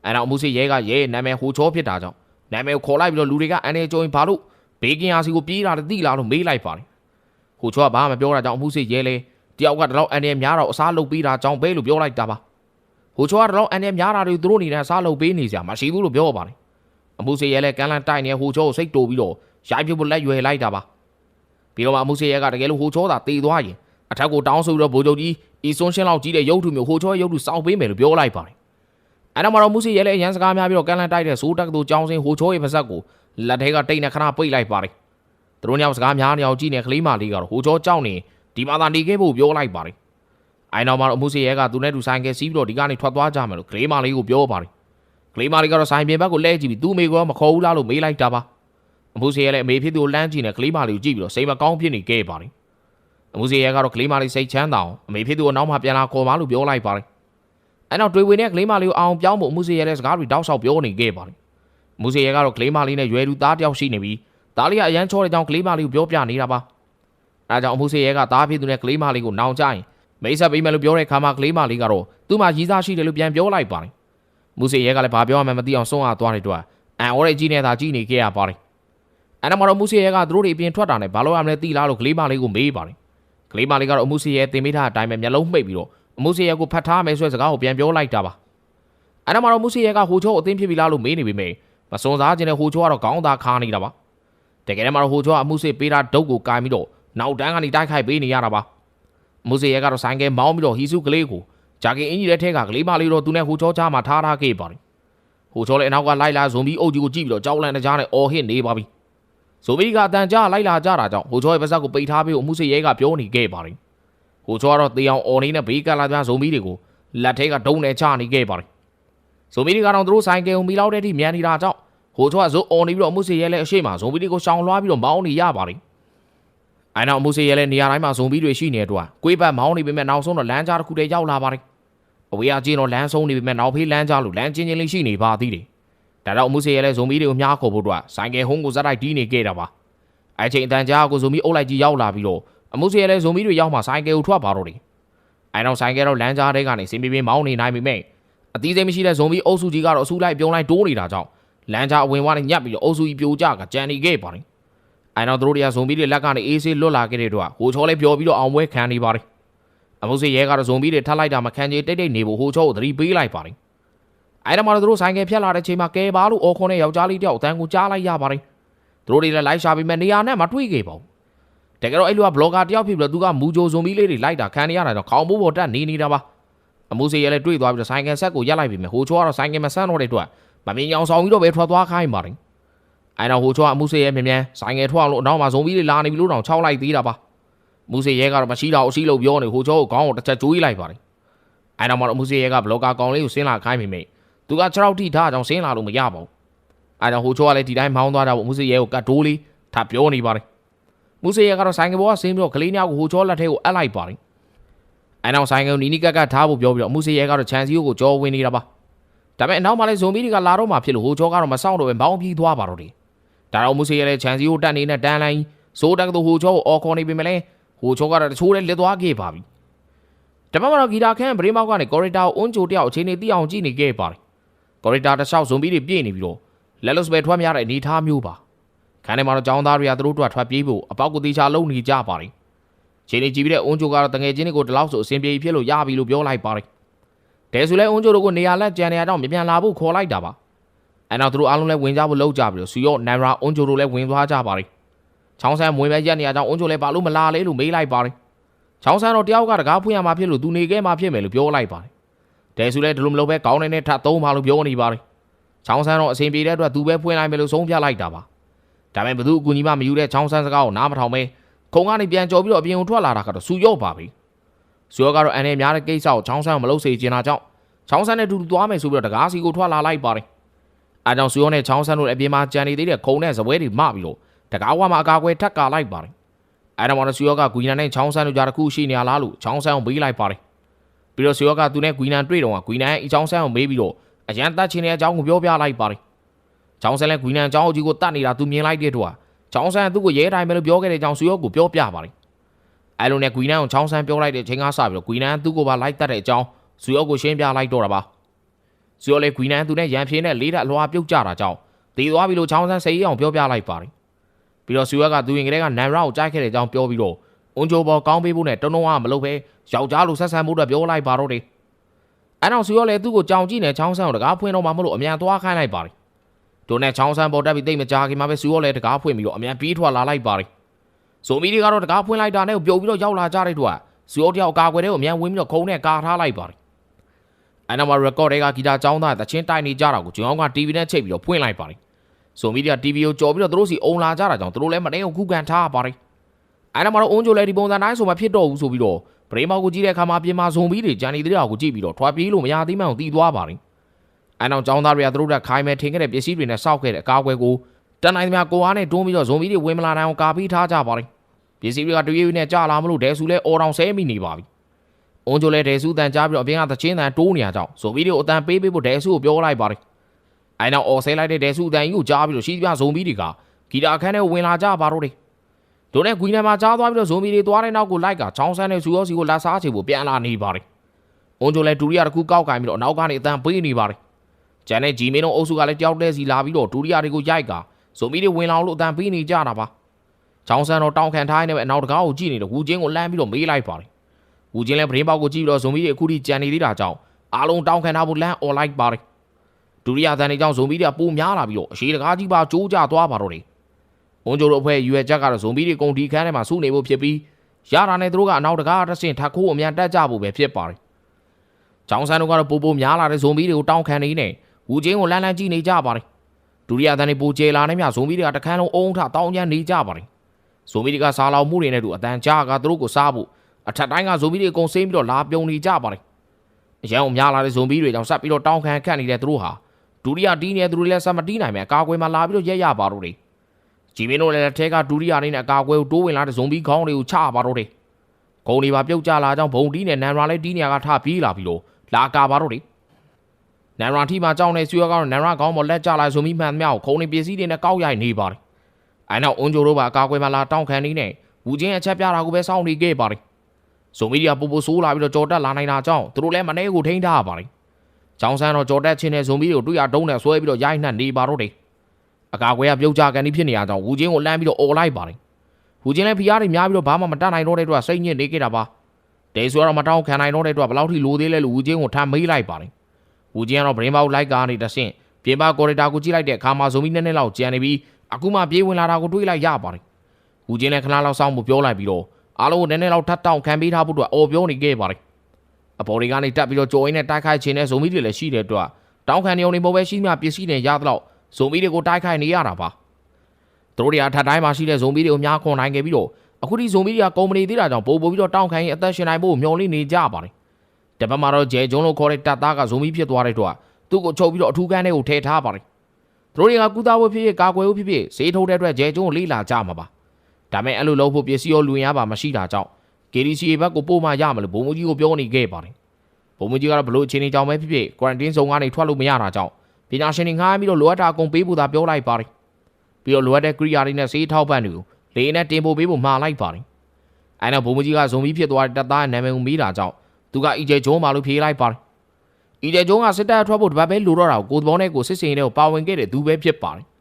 အဲတော့အမှုစေရဲကရဲနာမည်ဟိုချောဖြစ်တာကြောင့်နာမည်ကိုခေါ်လိုက်ပြီးတော့လူတွေကအန်နေကြုံဘာလို့ဘေးကင်ယာစီကိုပြေးလာတယ်သိလားလို့မေးလိုက်ပါတယ်ဟိုချောကဘာမှမပြောတာကြောင့်အမှုစေရဲလည်းတယောက်ကတလောက်အန်နေများတော့အစားလုပ်ပေးတာကြောင့်ပဲလို့ပြောလိုက်တာပါ ဟိုချောကတော့အန်နဲ့များတာတွေသူတို့နေတဲ့စားလုပ်ပေးနေကြမရှိဘူးလို့ပြောပါတယ်အမှုစေရဲလဲကန်လန်တိုက်နေဟိုချောကိုစိတ်တိုပြီးတော့ရိုက်ပြဖို့လက်ရွယ်လိုက်တာပါပြီးတော့မှအမှုစေရဲကတကယ်လို့ဟိုချောသာတေသွားရင်အထက်ကိုတောင်းဆိုပြီးတော့ဗိုလ်ချုပ်ကြီးအီဆွန်ရှင်းလောက်ကြီးတဲ့ရုပ်ထုမျိုးဟိုချောရဲ့ရုပ်ထုစောင့်ပေးမယ်လို့ပြောလိုက်ပါတယ်အဲ့တော့မှတော့အမှုစေရဲလဲအရန်စကားများပြီးတော့ကန်လန်တိုက်တဲ့စိုးတက်တူကြောင်းစင်ဟိုချောရဲ့ပါဇက်ကိုလက်ထဲကတိတ်နဲ့ခဏပိတ်လိုက်ပါတယ်သူတို့ညောင်စကားများနေအောင်ကြည့်နေကလေးမလေးကတော့ဟိုချောကြောက်နေဒီမှာသာနေခဲ့ဖို့ပြောလိုက်ပါတယ် အိုင်နောက်မှာတော့အမှုစေရဲကသူနဲ့သူဆိုင်ကယ်စီးပြီးတော့ဒီကနေထွက်သွားကြမယ်လို့ကလေးမလေးကိုပြောပါတယ်ကလေးမလေးကတော့ဆိုင်ပြင်ဘက်ကိုလဲကြည့်ပြီးသူ့အမေကမခေါ်ဘူးလားလို့မေးလိုက်တာပါအမှုစေရဲလည်းအမေဖြစ်သူကိုလမ်းကြည့်နေကလေးမလေးကိုကြည့်ပြီးတော့စိတ်မကောင်းဖြစ်နေခဲ့ပါတယ်အမှုစေရဲကတော့ကလေးမလေးစိတ်ချမ်းသာအောင်အမေဖြစ်သူကိုနောက်မှပြန်လာခေါ်ပါလို့ပြောလိုက်ပါတယ်အဲနောက်တွေ့ဝင်တဲ့ကလေးမလေးကိုအောင်ပြောင်းဖို့အမှုစေရဲရဲ့စကားတွေတောက်ဆောက်ပြောနေခဲ့ပါတယ်အမှုစေရဲကတော့ကလေးမလေးနဲ့ရွယ်သူသားတယောက်ရှိနေပြီးသားလေးကအရန်ချောတဲ့ကြောင့်ကလေးမလေးကိုပြောပြနေတာပါအဲဒါကြောင့်အမှုစေရဲကသားဖြစ်သူနဲ့ကလေးမလေးကိုနောင်ကြရင် မိတ်ဆက်ပေးမယ်လို့ပြောတဲ့ခါမှာကလေးမလေးကတော့သူ့မှာရည်စားရှိတယ်လို့ပြန်ပြောလိုက်ပါတယ်။မူစေရဲကလည်းဘာပြောမှမသိအောင်ဆုံးအားသွားတဲ့အတွက်အန်အော်ရဲ့ကြီးနေတာကြီးနေခဲ့ရပါတယ်။အဲ့ဒါမှတော့မူစေရဲကသူတို့တွေအပြင်ထွက်တာနဲ့ဘာလို့ရမလဲသိလားလို့ကလေးမလေးကိုမေးပါတယ်။ကလေးမလေးကတော့အမှုစေရဲတင်မိထားတဲ့အတိုင်းပဲမျက်လုံးမှိတ်ပြီးတော့အမှုစေရဲကိုဖတ်ထားမယ်ဆိုတဲ့စကားကိုပြန်ပြောလိုက်တာပါ။အဲ့ဒါမှတော့မူစေရဲကဟိုချိုးအသင်းဖြစ်ပြီလားလို့မေးနေပေမဲ့မစွန်စားခြင်းနဲ့ဟိုချိုးကတော့ခေါင်းသာခါနေတာပါ။တကယ်တမ်းမှာတော့ဟိုချိုးကအမှုစေပေးတာဒုတ်ကိုကာပြီးတော့နောက်တန်းကနေတိုက်ခိုက်ပေးနေရတာပါ။ မူစေရဲကတော့ဆိုင်ကဲမောင်းပြီးတော့ဟီစုကလေးကိုဂျာကင်အင်ကြီးတဲ့ထဲကကလေးမလေးတော့သူနဲ့ဟိုချောချာမှာထားထားခဲ့ပါတယ်။ဟိုချောလည်းအနောက်ကလိုက်လာဇွန်ဘီအုပ်ကြီးကိုကြည့်ပြီးတော့ကြောက်လန့်တကြားနဲ့အော်ဟစ်နေပါပြီ။ဇွန်ဘီကအတန်ကြားလိုက်လာကြတာကြောင့်ဟိုချောရဲ့ပါဇက်ကိုပိတ်ထားပြီးတော့မူစေရဲကပြောနေခဲ့ပါတယ်။ဟိုချောကတော့တေအောင်အော်နေနဲ့ဘေးကလာပြဇွန်ဘီတွေကိုလက်ထဲကဒုံနဲ့ချနေခဲ့ပါတယ်။ဇွန်ဘီတွေကတော့သူတို့ဆိုင်ကဲကိုမီလောက်တဲ့အထိမြန်နေတာကြောင့်ဟိုချောကဇိုးအော်နေပြီးတော့မူစေရဲလည်းအရှိမဇွန်ဘီတွေကိုရှောင်လွှားပြီးတော့မောင်းနေရပါတယ်။ အိုင်နောက်အမှုစေရဲလဲနေရာတိုင်းမှာဇုံပြီးတွေရှိနေတဲ့အတွက်ကိုေးပတ်မောင်းနေပေမဲ့နောက်ဆုံးတော့လမ်းကြားတစ်ခုတည်းရောက်လာပါတယ်။အဝေးအကျင်းတော့လမ်းဆုံးနေပေမဲ့နောက်ဖေးလမ်းကြားလို့လမ်းချင်းချင်းလေးရှိနေပါသေးတယ်။ဒါတော့အမှုစေရဲလဲဇုံပြီးတွေကိုမြားခေါ်ဖို့အတွက်ဆိုင်ကယ်ဟုံးကိုဇက်တိုက်တီးနေခဲ့တာပါ။အဲချိန်အတန်ကြားကိုဇုံပြီးအုပ်လိုက်ကြီးရောက်လာပြီးတော့အမှုစေရဲလဲဇုံပြီးတွေရောက်မှဆိုင်ကယ်ကိုထွက်ပါတော့တယ်။အိုင်နောက်ဆိုင်ကယ်တော့လမ်းကြားထဲကနေစင်ပြေပြေမောင်းနေနိုင်ပေမဲ့အသီးစိမ်းမရှိတဲ့ဇုံပြီးအုပ်စုကြီးကတော့အဆူလိုက်ပြုံးလိုက်တိုးနေတာကြောင့်လမ်းကြားအဝင်ဝါနဲ့ညက်ပြီးတော့အုပ်စုကြီးပြိုကျကကြံနေခဲ့ပါတယ်။ အိုင်နောက်သူတို့တွေကဇုံဘီတွေလက်ကနေအေးဆေးလွတ်လာခဲ့တဲ့အတွက်ဟိုချောလေးပြောပြီးတော့အောင်ပွဲခံနေပါတယ်။အမှုစေရဲကတော့ဇုံဘီတွေထပ်လိုက်တာမခံချေတိတ်တိတ်နေဖို့ဟိုချောကိုသတိပေးလိုက်ပါတယ်။အိုင်နောက်မှာတော့သူတို့ဆိုင်ကယ်ဖြတ်လာတဲ့ချိန်မှာကဲပါလို့အော်ခွန်တဲ့ယောက်ျားလေးတယောက်အတန်းကိုကြားလိုက်ရပါတယ်။သူတို့တွေလည်းလိုက်ရှာပြီးမဲ့နေရာနဲ့မတွေ့ခဲ့ပါဘူး။တကယ်တော့အဲ့လိုကဘလော့ဂါတယောက်ဖြစ်ပြီးတော့သူကမူဂျိုဇုံဘီလေးတွေလိုက်တာခံနေရတာကြောင့်ခေါင်းမိုးပေါ်တက်နေနေတာပါ။အမှုစေရဲလည်းတွေ့သွားပြီးတော့ဆိုင်ကယ်ဆက်ကိုရက်လိုက်ပြီးမဲ့ဟိုချောကတော့ဆိုင်ကယ်မဆန်းတော့တဲ့အတွက်မမြင်အောင်ဆောင်ပြီးတော့ပဲထွက်သွားခိုင်းပါတယ်။ အဲ့တော့ဟိုချောကအမှုစေရဲမြန်မြန်ဆိုင်ငယ်ထွက်အောင်လို့အနောက်မှာဇုံပြီးလေးလာနေပြီလို့တောင်ခြောက်လိုက်သေးတာပါမူစေရဲကတော့မရှိတော့အရှိလို့ပြောနေဟိုချောကိုခေါင်းကိုတစ်ချက်ကျွေးလိုက်ပါတယ်အဲ့တော့မှတော့မူစေရဲကဘလော့ကာကောင်လေးကိုဆင်းလာခိုင်းမိမိသူက6ရောက်ထိထားအောင်ဆင်းလာလို့မရပါဘူးအဲ့တော့ဟိုချောကလည်းဒီတိုင်းမောင်းသွားတာပေါ့မူစေရဲကိုကတ်တိုးလေးထပ်ပြောနေပါတယ်မူစေရဲကတော့ဆိုင်ကဘောကဆင်းပြီးတော့ကလေးများကိုဟိုချောလက်ထဲကိုအပ်လိုက်ပါတယ်အဲ့တော့ဆိုင်ကနီနီကက်ကထားဖို့ပြောပြီးတော့မူစေရဲကတော့ချန်စီယိုကိုကြောဝင်နေတာပါဒါပေမဲ့အနောက်မှာလည်းဇွန်ဘီတွေကလာတော့မှဖြစ်လို့ဟိုချောကတော့မဆောင်တော့ပဲမောင်းပြေးသွားပါတော့တယ် ဒါတော့မူစေရဲလည်းချန်စီယိုတက်နေတဲ့တန်းလိုင်းစိုးတက်တော့ဟိုချောကိုအော်ခေါ်နေပြီမလဲဟိုချောကတော့တချိုးလည်းလက်သွားခဲ့ပါပြီတပတ်မှာတော့ဂီတာခန့်ဗရေမောက်ကနေကော်ရီတာကိုအွန်းဂျိုတယောက်အချိန်နေသိအောင်ကြည့်နေခဲ့ပါတယ်ကော်ရီတာတစ်လျှောက်ဇွန်ဘီတွေပြည့်နေပြီးတော့လက်လွတ်စပယ်ထွက်မရတဲ့အနေထားမျိုးပါခန်းထဲမှာတော့ចောင်းသားတွေကသူတို့တို့ထွက်ပြေးဖို့အပေါက်ကိုတေချာလုံနေကြပါတယ်ချိန်နေကြည့်ပြီးတဲ့အွန်းဂျိုကတော့တငယ်ချင်းတွေကိုတလောက်ဆိုအဆင်ပြေဖြစ်လို့ရပြီလို့ပြောလိုက်ပါတယ်ဒဲဆိုလဲအွန်းဂျိုတို့ကိုနေရာလက်ကြံနေရတော့မပြန်လာဖို့ခေါ်လိုက်တာပါ အဲနောက်သူတို့အားလုံးလည်းဝင်ကြဖို့လုပ်ကြပြီးတော့ဆူရော့နမ်ရာအွန်းဂျိုတို့လည်းဝင်သွားကြပါတယ်ချောင်းဆန်းဝင်ပဲရက်နေရကြောင်းအွန်းဂျိုလည်းဘာလို့မလာလဲလို့မေးလိုက်ပါတယ်ချောင်းဆန်းတော့တယောက်ကတကားဖွင့်ရမှာဖြစ်လို့သူနေခဲ့မှာဖြစ်မယ်လို့ပြောလိုက်ပါတယ်ဒဲဆိုလဲဒီလိုမလုပ်ပဲကောင်းနေနဲ့ထပ်သုံးပါလို့ပြောနေပါတယ်ချောင်းဆန်းတော့အဆင်ပြေတဲ့အတွက်သူပဲဖွင့်လိုက်မယ်လို့ဆုံးဖြတ်လိုက်တာပါဒါပေမဲ့ဘသူအကူကြီးမှမယူတဲ့ချောင်းဆန်းစကားကိုနားမထောင်ပဲခုံကနေပြန်ကြော်ပြီးတော့အပြင်ကိုထွက်လာတာကတော့စူရော့ပါပြီစူရော့ကတော့အန်နဲ့များတဲ့ကိစ္စကိုချောင်းဆန်းကိုမလုပ်စေချင်တာကြောင့်ချောင်းဆန်းနဲ့တူတူသွားမယ်ဆိုပြီးတော့တကားစီကိုထွက်လာလိုက်ပါတယ် အဲကြောင့်စူရော့နဲ့ချောင်းဆန်းတို့အပြင်မှာကြံနေသေးတဲ့ခုံနဲ့ဇပွဲတွေမှပြီးတော့တကားဝါမှာအကာအကွယ်ထက်ကာလိုက်ပါတယ်အဲတော့မစူရော့ကဂွီနန်နဲ့ချောင်းဆန်းတို့ကြားတစ်ခုရှိနေရလားလို့ချောင်းဆန်းကိုဘေးလိုက်ပါတယ်ပြီးတော့စူရော့ကသူနဲ့ဂွီနန်တွေ့တော့ကဂွီနန်ရဲ့အချောင်းဆန်းကိုမေးပြီးတော့အရန်တတ်ချင်တဲ့အကြောင်းကိုပြောပြလိုက်ပါတယ်ချောင်းဆန်းလည်းဂွီနန်အကြောင်းကြီးကိုတတ်နေတာသူမြင်လိုက်တဲ့တော့ချောင်းဆန်းသူ့ကိုရဲတိုင်းပဲလို့ပြောခဲ့တဲ့အကြောင်းစူရော့ကိုပြောပြပါတယ်အဲလိုနဲ့ဂွီနန်ကိုချောင်းဆန်းပြောလိုက်တဲ့ချိန်ကစပြီးတော့ဂွီနန်သူ့ကိုပါလိုက်တတ်တဲ့အကြောင်းစူရော့ကိုရှင်းပြလိုက်တော့တာပါ စူရော့လည်းဂွီနန်သူနဲ့ရန်ဖြင်းနဲ့လေးထအလွှာပြုတ်ကြတာကြောင့်တည်သွားပြီလို့ချောင်းဆန်းစိတ်အောင်ပြောပြလိုက်ပါတယ်ပြီးတော့စူရော့ကသူရင်ကလေးကနမ်ရာကိုကြားခဲ့တဲ့အကြောင်းပြောပြီးတော့အွန်ဂျိုဘောကောင်းပေးဖို့နဲ့တုံးတုံးကမလုပ်ဘဲယောက်ျားလိုဆက်ဆံမှုတော့ပြောလိုက်ပါတော့တယ်အဲနောက်စူရော့လည်းသူ့ကိုကြောင်ကြည့်နေချောင်းဆန်းကိုတကားဖွင့်တော့မှမလို့အမြန်သွားခိုင်းလိုက်ပါတယ်တို့နဲ့ချောင်းဆန်းပေါ်တက်ပြီးတိတ်မကြခင်မှာပဲစူရော့လည်းတကားဖွင့်ပြီးတော့အမြန်ပြေးထွက်လာလိုက်ပါတယ်ဆိုမီတွေကတော့တကားဖွင့်လိုက်တာနဲ့ပြုတ်ပြီးတော့ရောက်လာကြတဲ့တော့စူရော့တယောက်အကာကွယ်တဲ့ကိုအမြန်ဝင်ပြီးတော့ခုံနဲ့ကာထားလိုက်ပါတယ် အဲနောက်မှာ record တွေကဂီတာចောင်းသားတချင်းတိုက်နေကြတာကိုကျွန်တော်က TV နဲ့ချိတ်ပြီးတော့ဖွင့်လိုက်ပါတယ်ဆိုမီတွေက TV ကိုကြော်ပြီးတော့သူတို့စီအုံလာကြတာကြောင့်သူတို့လည်းမနေအောင်ခုခံထားပါတယ်အဲနောက်မှာတော့အွန်ဂျိုလည်းဒီပုံစံတိုင်းဆိုမှဖြစ်တော့ဘူးဆိုပြီးတော့ပရိမောက်ကိုကြည့်တဲ့အခါမှာပြင်မာဇုံဘီတွေဂျန်နီတဲ့တာကိုကြည့်ပြီးတော့ထွာပြေးလို့မရသေးမှန်းကိုတီးသွားပါတယ်အဲနောက်ចောင်းသားတွေကသူတို့ကခိုင်းမဲ့ထင်ခဲ့တဲ့ပစ္စည်းတွေနဲ့စောက်ခဲ့တဲ့အကာအကွယ်ကိုတန်နိုင်သမျှကိုအားနဲ့တွန်းပြီးတော့ဇုံဘီတွေဝင်မလာနိုင်အောင်ကာပြီးထားကြပါတယ်ပစ္စည်းတွေကတရွေ့ရွေ့နဲ့ကြာလာမလို့ဒဲဆူလဲအော်တောင်ဆဲမိနေပါပြီ အွန်ဂျိုလည်းဒဲဆူတန်ကြားပြီးတော့အပြင်ကသချင်းတန်တိုးနေရကြောင်းဇုံဘီတွေကိုအတန်ပေးပေးဖို့ဒဲဆူကိုပြောလိုက်ပါတယ်အဲနောက်အော်ဆဲလိုက်တဲ့ဒဲဆူတန်ကြီးကိုကြားပြီးတော့ရှိပြဇုံဘီတွေကဂီတာအခန်းထဲဝင်လာကြပါတော့တယ်ဒိုနဲ့ဂွီနန်မှာကြားသွားပြီးတော့ဇုံဘီတွေသွားတဲ့နောက်ကိုလိုက်ကချောင်းဆန်းနဲ့စူရောစီကိုလက်စားချေဖို့ပြန်လာနေပါတယ်။အွန်ဂျိုလည်းဒူရီယာတစ်ခုကောက်ကင်ပြီးတော့နောက်ကနေအတန်ပေးနေပါတယ်။ဂျန်နဲ့ဂျီမင်းတို့အုပ်စုကလည်းတယောက်တည်းစီလာပြီးတော့ဒူရီယာတွေကိုရိုက်ကဇုံဘီတွေဝင်လာလို့အတန်ပေးနေကြတာပါ။ချောင်းဆန်းတော့တောင်းခံထားနေတဲ့အနောက်တကားကိုကြည့်နေတော့ဝူချင်းကိုလမ်းပြီးတော့မေးလိုက်ပါတယ်။ ဝူချင်းလည်းဗရင်ပေါက်ကိုကြည့်ပြီးတော့ဇုံဘီတွေအခုထိကြံနေသေးတာကြောင့်အားလုံးတောင်းခံထားဖို့လမ်းអော်လိုက်ပါတယ်။ဒူရီယာတန်တွေကြောင့်ဇုံဘီတွေကပိုများလာပြီးတော့အရှိတကားကြီးပါကြိုးကြသွားပါတော့တယ်။ဝန်ကျိုးတို့အဖွဲ့ရွယ်ချက်ကတော့ဇုံဘီတွေကုန်ဒီခန်းထဲမှာစုနေဖို့ဖြစ်ပြီးရတာနဲ့သူတို့ကအနောက်တကားတစ်ဆင့်ထပ်ခိုးအမြန်တက်ကြဖို့ပဲဖြစ်ပါတယ်။ကျောင်းဆန်းတို့ကတော့ပိုပိုများလာတဲ့ဇုံဘီတွေကိုတောင်းခံနေနေဝူချင်းကိုလန်းလန်းကြည့်နေကြပါတယ်။ဒူရီယာတန်တွေပိုကျဲလာနေမြဇုံဘီတွေကတခန်းလုံးအုံထတောင်းကျမ်းနေကြပါတယ်။ဇုံဘီတွေကစားလောင်မှုတွေနဲ့တူအတန်ကြားကသူတို့ကိုစားဖို့ အထက်တိုင်းကဇုံဘီတွေအကုန်စိမ့်ပြီးတော့လာပြုံနေကြပါတယ်။အရန်ကိုများလာတဲ့ဇုံဘီတွေကြောင့်ဆက်ပြီးတော့တောင်းခံခတ်နေတဲ့သူတို့ဟာဒူရီယာတီးနေတဲ့သူတွေလည်းဆက်မတီးနိုင်မယ်အကာအကွယ်မှာလာပြီးတော့ရက်ရပါတော့တယ်။ဂျီမင်းတို့လည်းထဲကဒူရီယာနေနဲ့အကာအကွယ်ကိုတိုးဝင်လာတဲ့ဇုံဘီခေါင်းတွေကိုချပါတော့တယ်။ဂုံတွေပါပြုတ်ကျလာကြောင်းဘုံတီးနဲ့နန်ရာလည်းတီးနေရကထပြေးလာပြီးတော့လာကာပါတော့တယ်။နန်ရာထီမှာကြောင်းနေဆွေကတော့နန်ရာခေါင်းပေါ်လက်ကျလာဇုံဘီမှန်မြောက်ခုံနေပစ္စည်းတွေနဲ့ကောက်ရိုက်နေပါတယ်။အဲနောက်အွန်ဂျိုတို့ပါအကာအကွယ်မှာလာတောင်းခံနေနဲ့ဝူချင်းအချက်ပြတာကိုပဲစောင့်နေခဲ့ပါတယ်။ ဇုံမီဒီယာပူပူဆိုးလာပြီးတော့ကြော်တက်လာနိုင်တာကြောင့်သူတို့လည်းမနေကိုထိန်းထားရပါတယ်။ကျောင်းဆန်းတော့ကြော်တက်ချင်းနဲ့ဇုံမီတွေကိုတွေ့ရတုံးနဲ့ဆွဲပြီးတော့ရိုက်နှက်နေပါတော့တယ်။အကာအကွယ်ကပြုတ်ကြကန်ဒီဖြစ်နေရကြောင်းဝူချင်းကိုလမ်းပြီးတော့អော်လိုက်ပါတယ်။ဝူချင်းလည်းဖီးယားတွေများပြီးတော့ဘာမှမတတ်နိုင်တော့တဲ့အတွက်စိတ်ညစ်နေခဲ့တာပါ။ဒဲဆိုတော့မတောင်းခံနိုင်တော့တဲ့အတွက်ဘယ်လောက်ထိလိုသေးလဲလို့ဝူချင်းကိုထမ်းမေးလိုက်ပါတယ်။ဝူချင်းကတော့ဗရင်ပေါက်လိုက်ကားနေတဆင့်ပြင်ပကော်ရီတာကိုကြည့်လိုက်တဲ့အခါမှာဇုံမီနဲ့နဲ့လောက်ကြံနေပြီးအခုမှပြေးဝင်လာတာကိုတွေးလိုက်ရပါတယ်။ဝူချင်းလည်းခဏလောက်စောင့်မှုပြောလိုက်ပြီးတော့ အားလုံးကိုနည်းနည်းလောက်ထပ်တောင့်ခံပေးထားဖို့အတွက်အော်ပြောနေခဲ့ပါတယ်။အပေါ်တွေကနေတက်ပြီးတော့ကြော်ရင်းနဲ့တိုက်ခိုက်ခြင်းနဲ့ဇုံမီတွေလည်းရှိတဲ့အတွက်တောင်းခံနေုံနေမဟုတ်ပဲရှိမှပစ္စည်းတွေရသလောက်ဇုံမီတွေကိုတိုက်ခိုက်နေရတာပါ။သူတို့တွေကထပ်တိုင်းမှာရှိတဲ့ဇုံမီတွေကိုများခွန်နိုင်ခဲ့ပြီးတော့အခုဒီဇုံမီတွေကကုမ္ပဏီသေးတာကြောင့်ပို့ပို့ပြီးတော့တောင်းခံရင်အသက်ရှင်နိုင်ဖို့မျှော်လင့်နေကြပါတယ်။တပတ်မှာတော့ဂျဲဂျွန်းလို့ခေါ်တဲ့တပ်သားကဇုံမီဖြစ်သွားတဲ့အတွက်သူ့ကိုချုပ်ပြီးတော့အထူးကန်းထဲကိုထည့်ထားပါတယ်။သူတို့တွေကကုသဖို့ဖြစ်ဖြစ်ကာကွယ်ဖို့ဖြစ်ဖြစ်ဈေးထုတ်တဲ့အတွက်ဂျဲဂျွန်းကိုလေးလာကြမှာပါ။ ဒါမဲ့အဲ့လိုလုပ်ဖို့ပစ္စည်းရောလူရင်းရပါမရှိတာကြောင့် KDCA ဘက်ကိုပို့မှရမလို့ဘုံမူကြီးကိုပြောနေခဲ့ပါတယ်။ဘုံမူကြီးကတော့ဘလို့အခြေအနေကြောင့်ပဲဖြစ်ဖြစ် quarantine zone ကနေထွက်လို့မရတာကြောင့်ပညာရှင်တွေငှားပြီးတော့လိုအပ်တာအကုန်ပေးဖို့သာပြောလိုက်ပါတယ်။ပြီးတော့လိုအပ်တဲ့ query တွေနဲ့စေးထောက်ပံ့တွေကိုလေနဲ့တင်ပို့ပေးဖို့မှာလိုက်ပါတယ်။အဲနောက်ဘုံမူကြီးကဇုံပြီးဖြစ်သွားတဲ့တပ်သားရဲ့နာမည်ကိုမေးတာကြောင့်သူက EJ ဂျုံးမာလို့ဖြေလိုက်ပါတယ်။ EJ ဂျုံးကစစ်တပ်ထွက်ဖို့တပတ်ပဲလိုတော့တာကိုကိုသဘောနဲ့ကိုစစ်စင်ရင်တွေကိုပါဝင်ခဲ့တဲ့သူပဲဖြစ်ပါတယ်။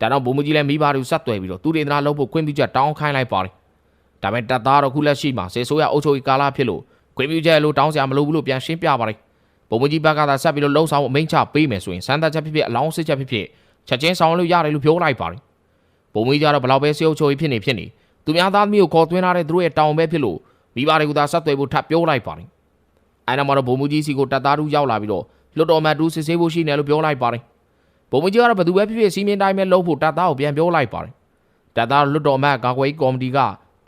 ဒါတော့ဘုံမူကြီးလည်းမိဘတွေကိုဆက်သွယ်ပြီးတော့သူဒေသနာလုပ်ဖို့ခွင့်ပြုချက်တောင်းခိုင်းလိုက်ပါတယ်။ဒါပေမဲ့တပ်သားတော့ခုလက်ရှိမှာစေဆိုးရအုပ်ချုပ်ရေးကာလဖြစ်လို့ခွင့်ပြုချက်လို့တောင်းစရာမလိုဘူးလို့ပြန်ရှင်းပြပါတယ်။ဘုံမကြီးဘက်ကသာဆက်ပြီးတော့လှုံ့ဆော်အမိန့်ချပေးမယ်ဆိုရင်စမ်းသပ်ချက်ဖြစ်ဖြစ်အလောင်းစစ်ချက်ဖြစ်ဖြစ်ချက်ချင်းဆောင်လို့ရတယ်လို့ပြောလိုက်ပါတယ်။ဘုံမကြီးကတော့ဘလောက်ပဲစေအုပ်ချုပ်ရေးဖြစ်နေဖြစ်နေသူများသားသမီးကိုခေါ်သွင်းထားတဲ့သူတို့ရဲ့တောင်းပဲဖြစ်လို့မိဘတွေကသာဆက်သွယ်ဖို့ထပ်ပြောလိုက်ပါတယ်။အဲနောက်မှာတော့ဘုံမကြီးစီကိုတပ်သားတူရောက်လာပြီးတော့လွတ်တော်မှတ်တူစစ်ဆေးဖို့ရှိနေလို့ပြောလိုက်ပါတယ်။။ ပုံမကြီးကတော့ဘယ်သူပဲဖြစ်ဖြစ်စီးမြင်တိုင်းပဲလုပ်ဖို့တပ်သားကိုပြန်ပြောလိုက်ပါတယ်။တပ်သားလွတ်တော်အမတ်ကာကွယ်ရေးကော်မတီက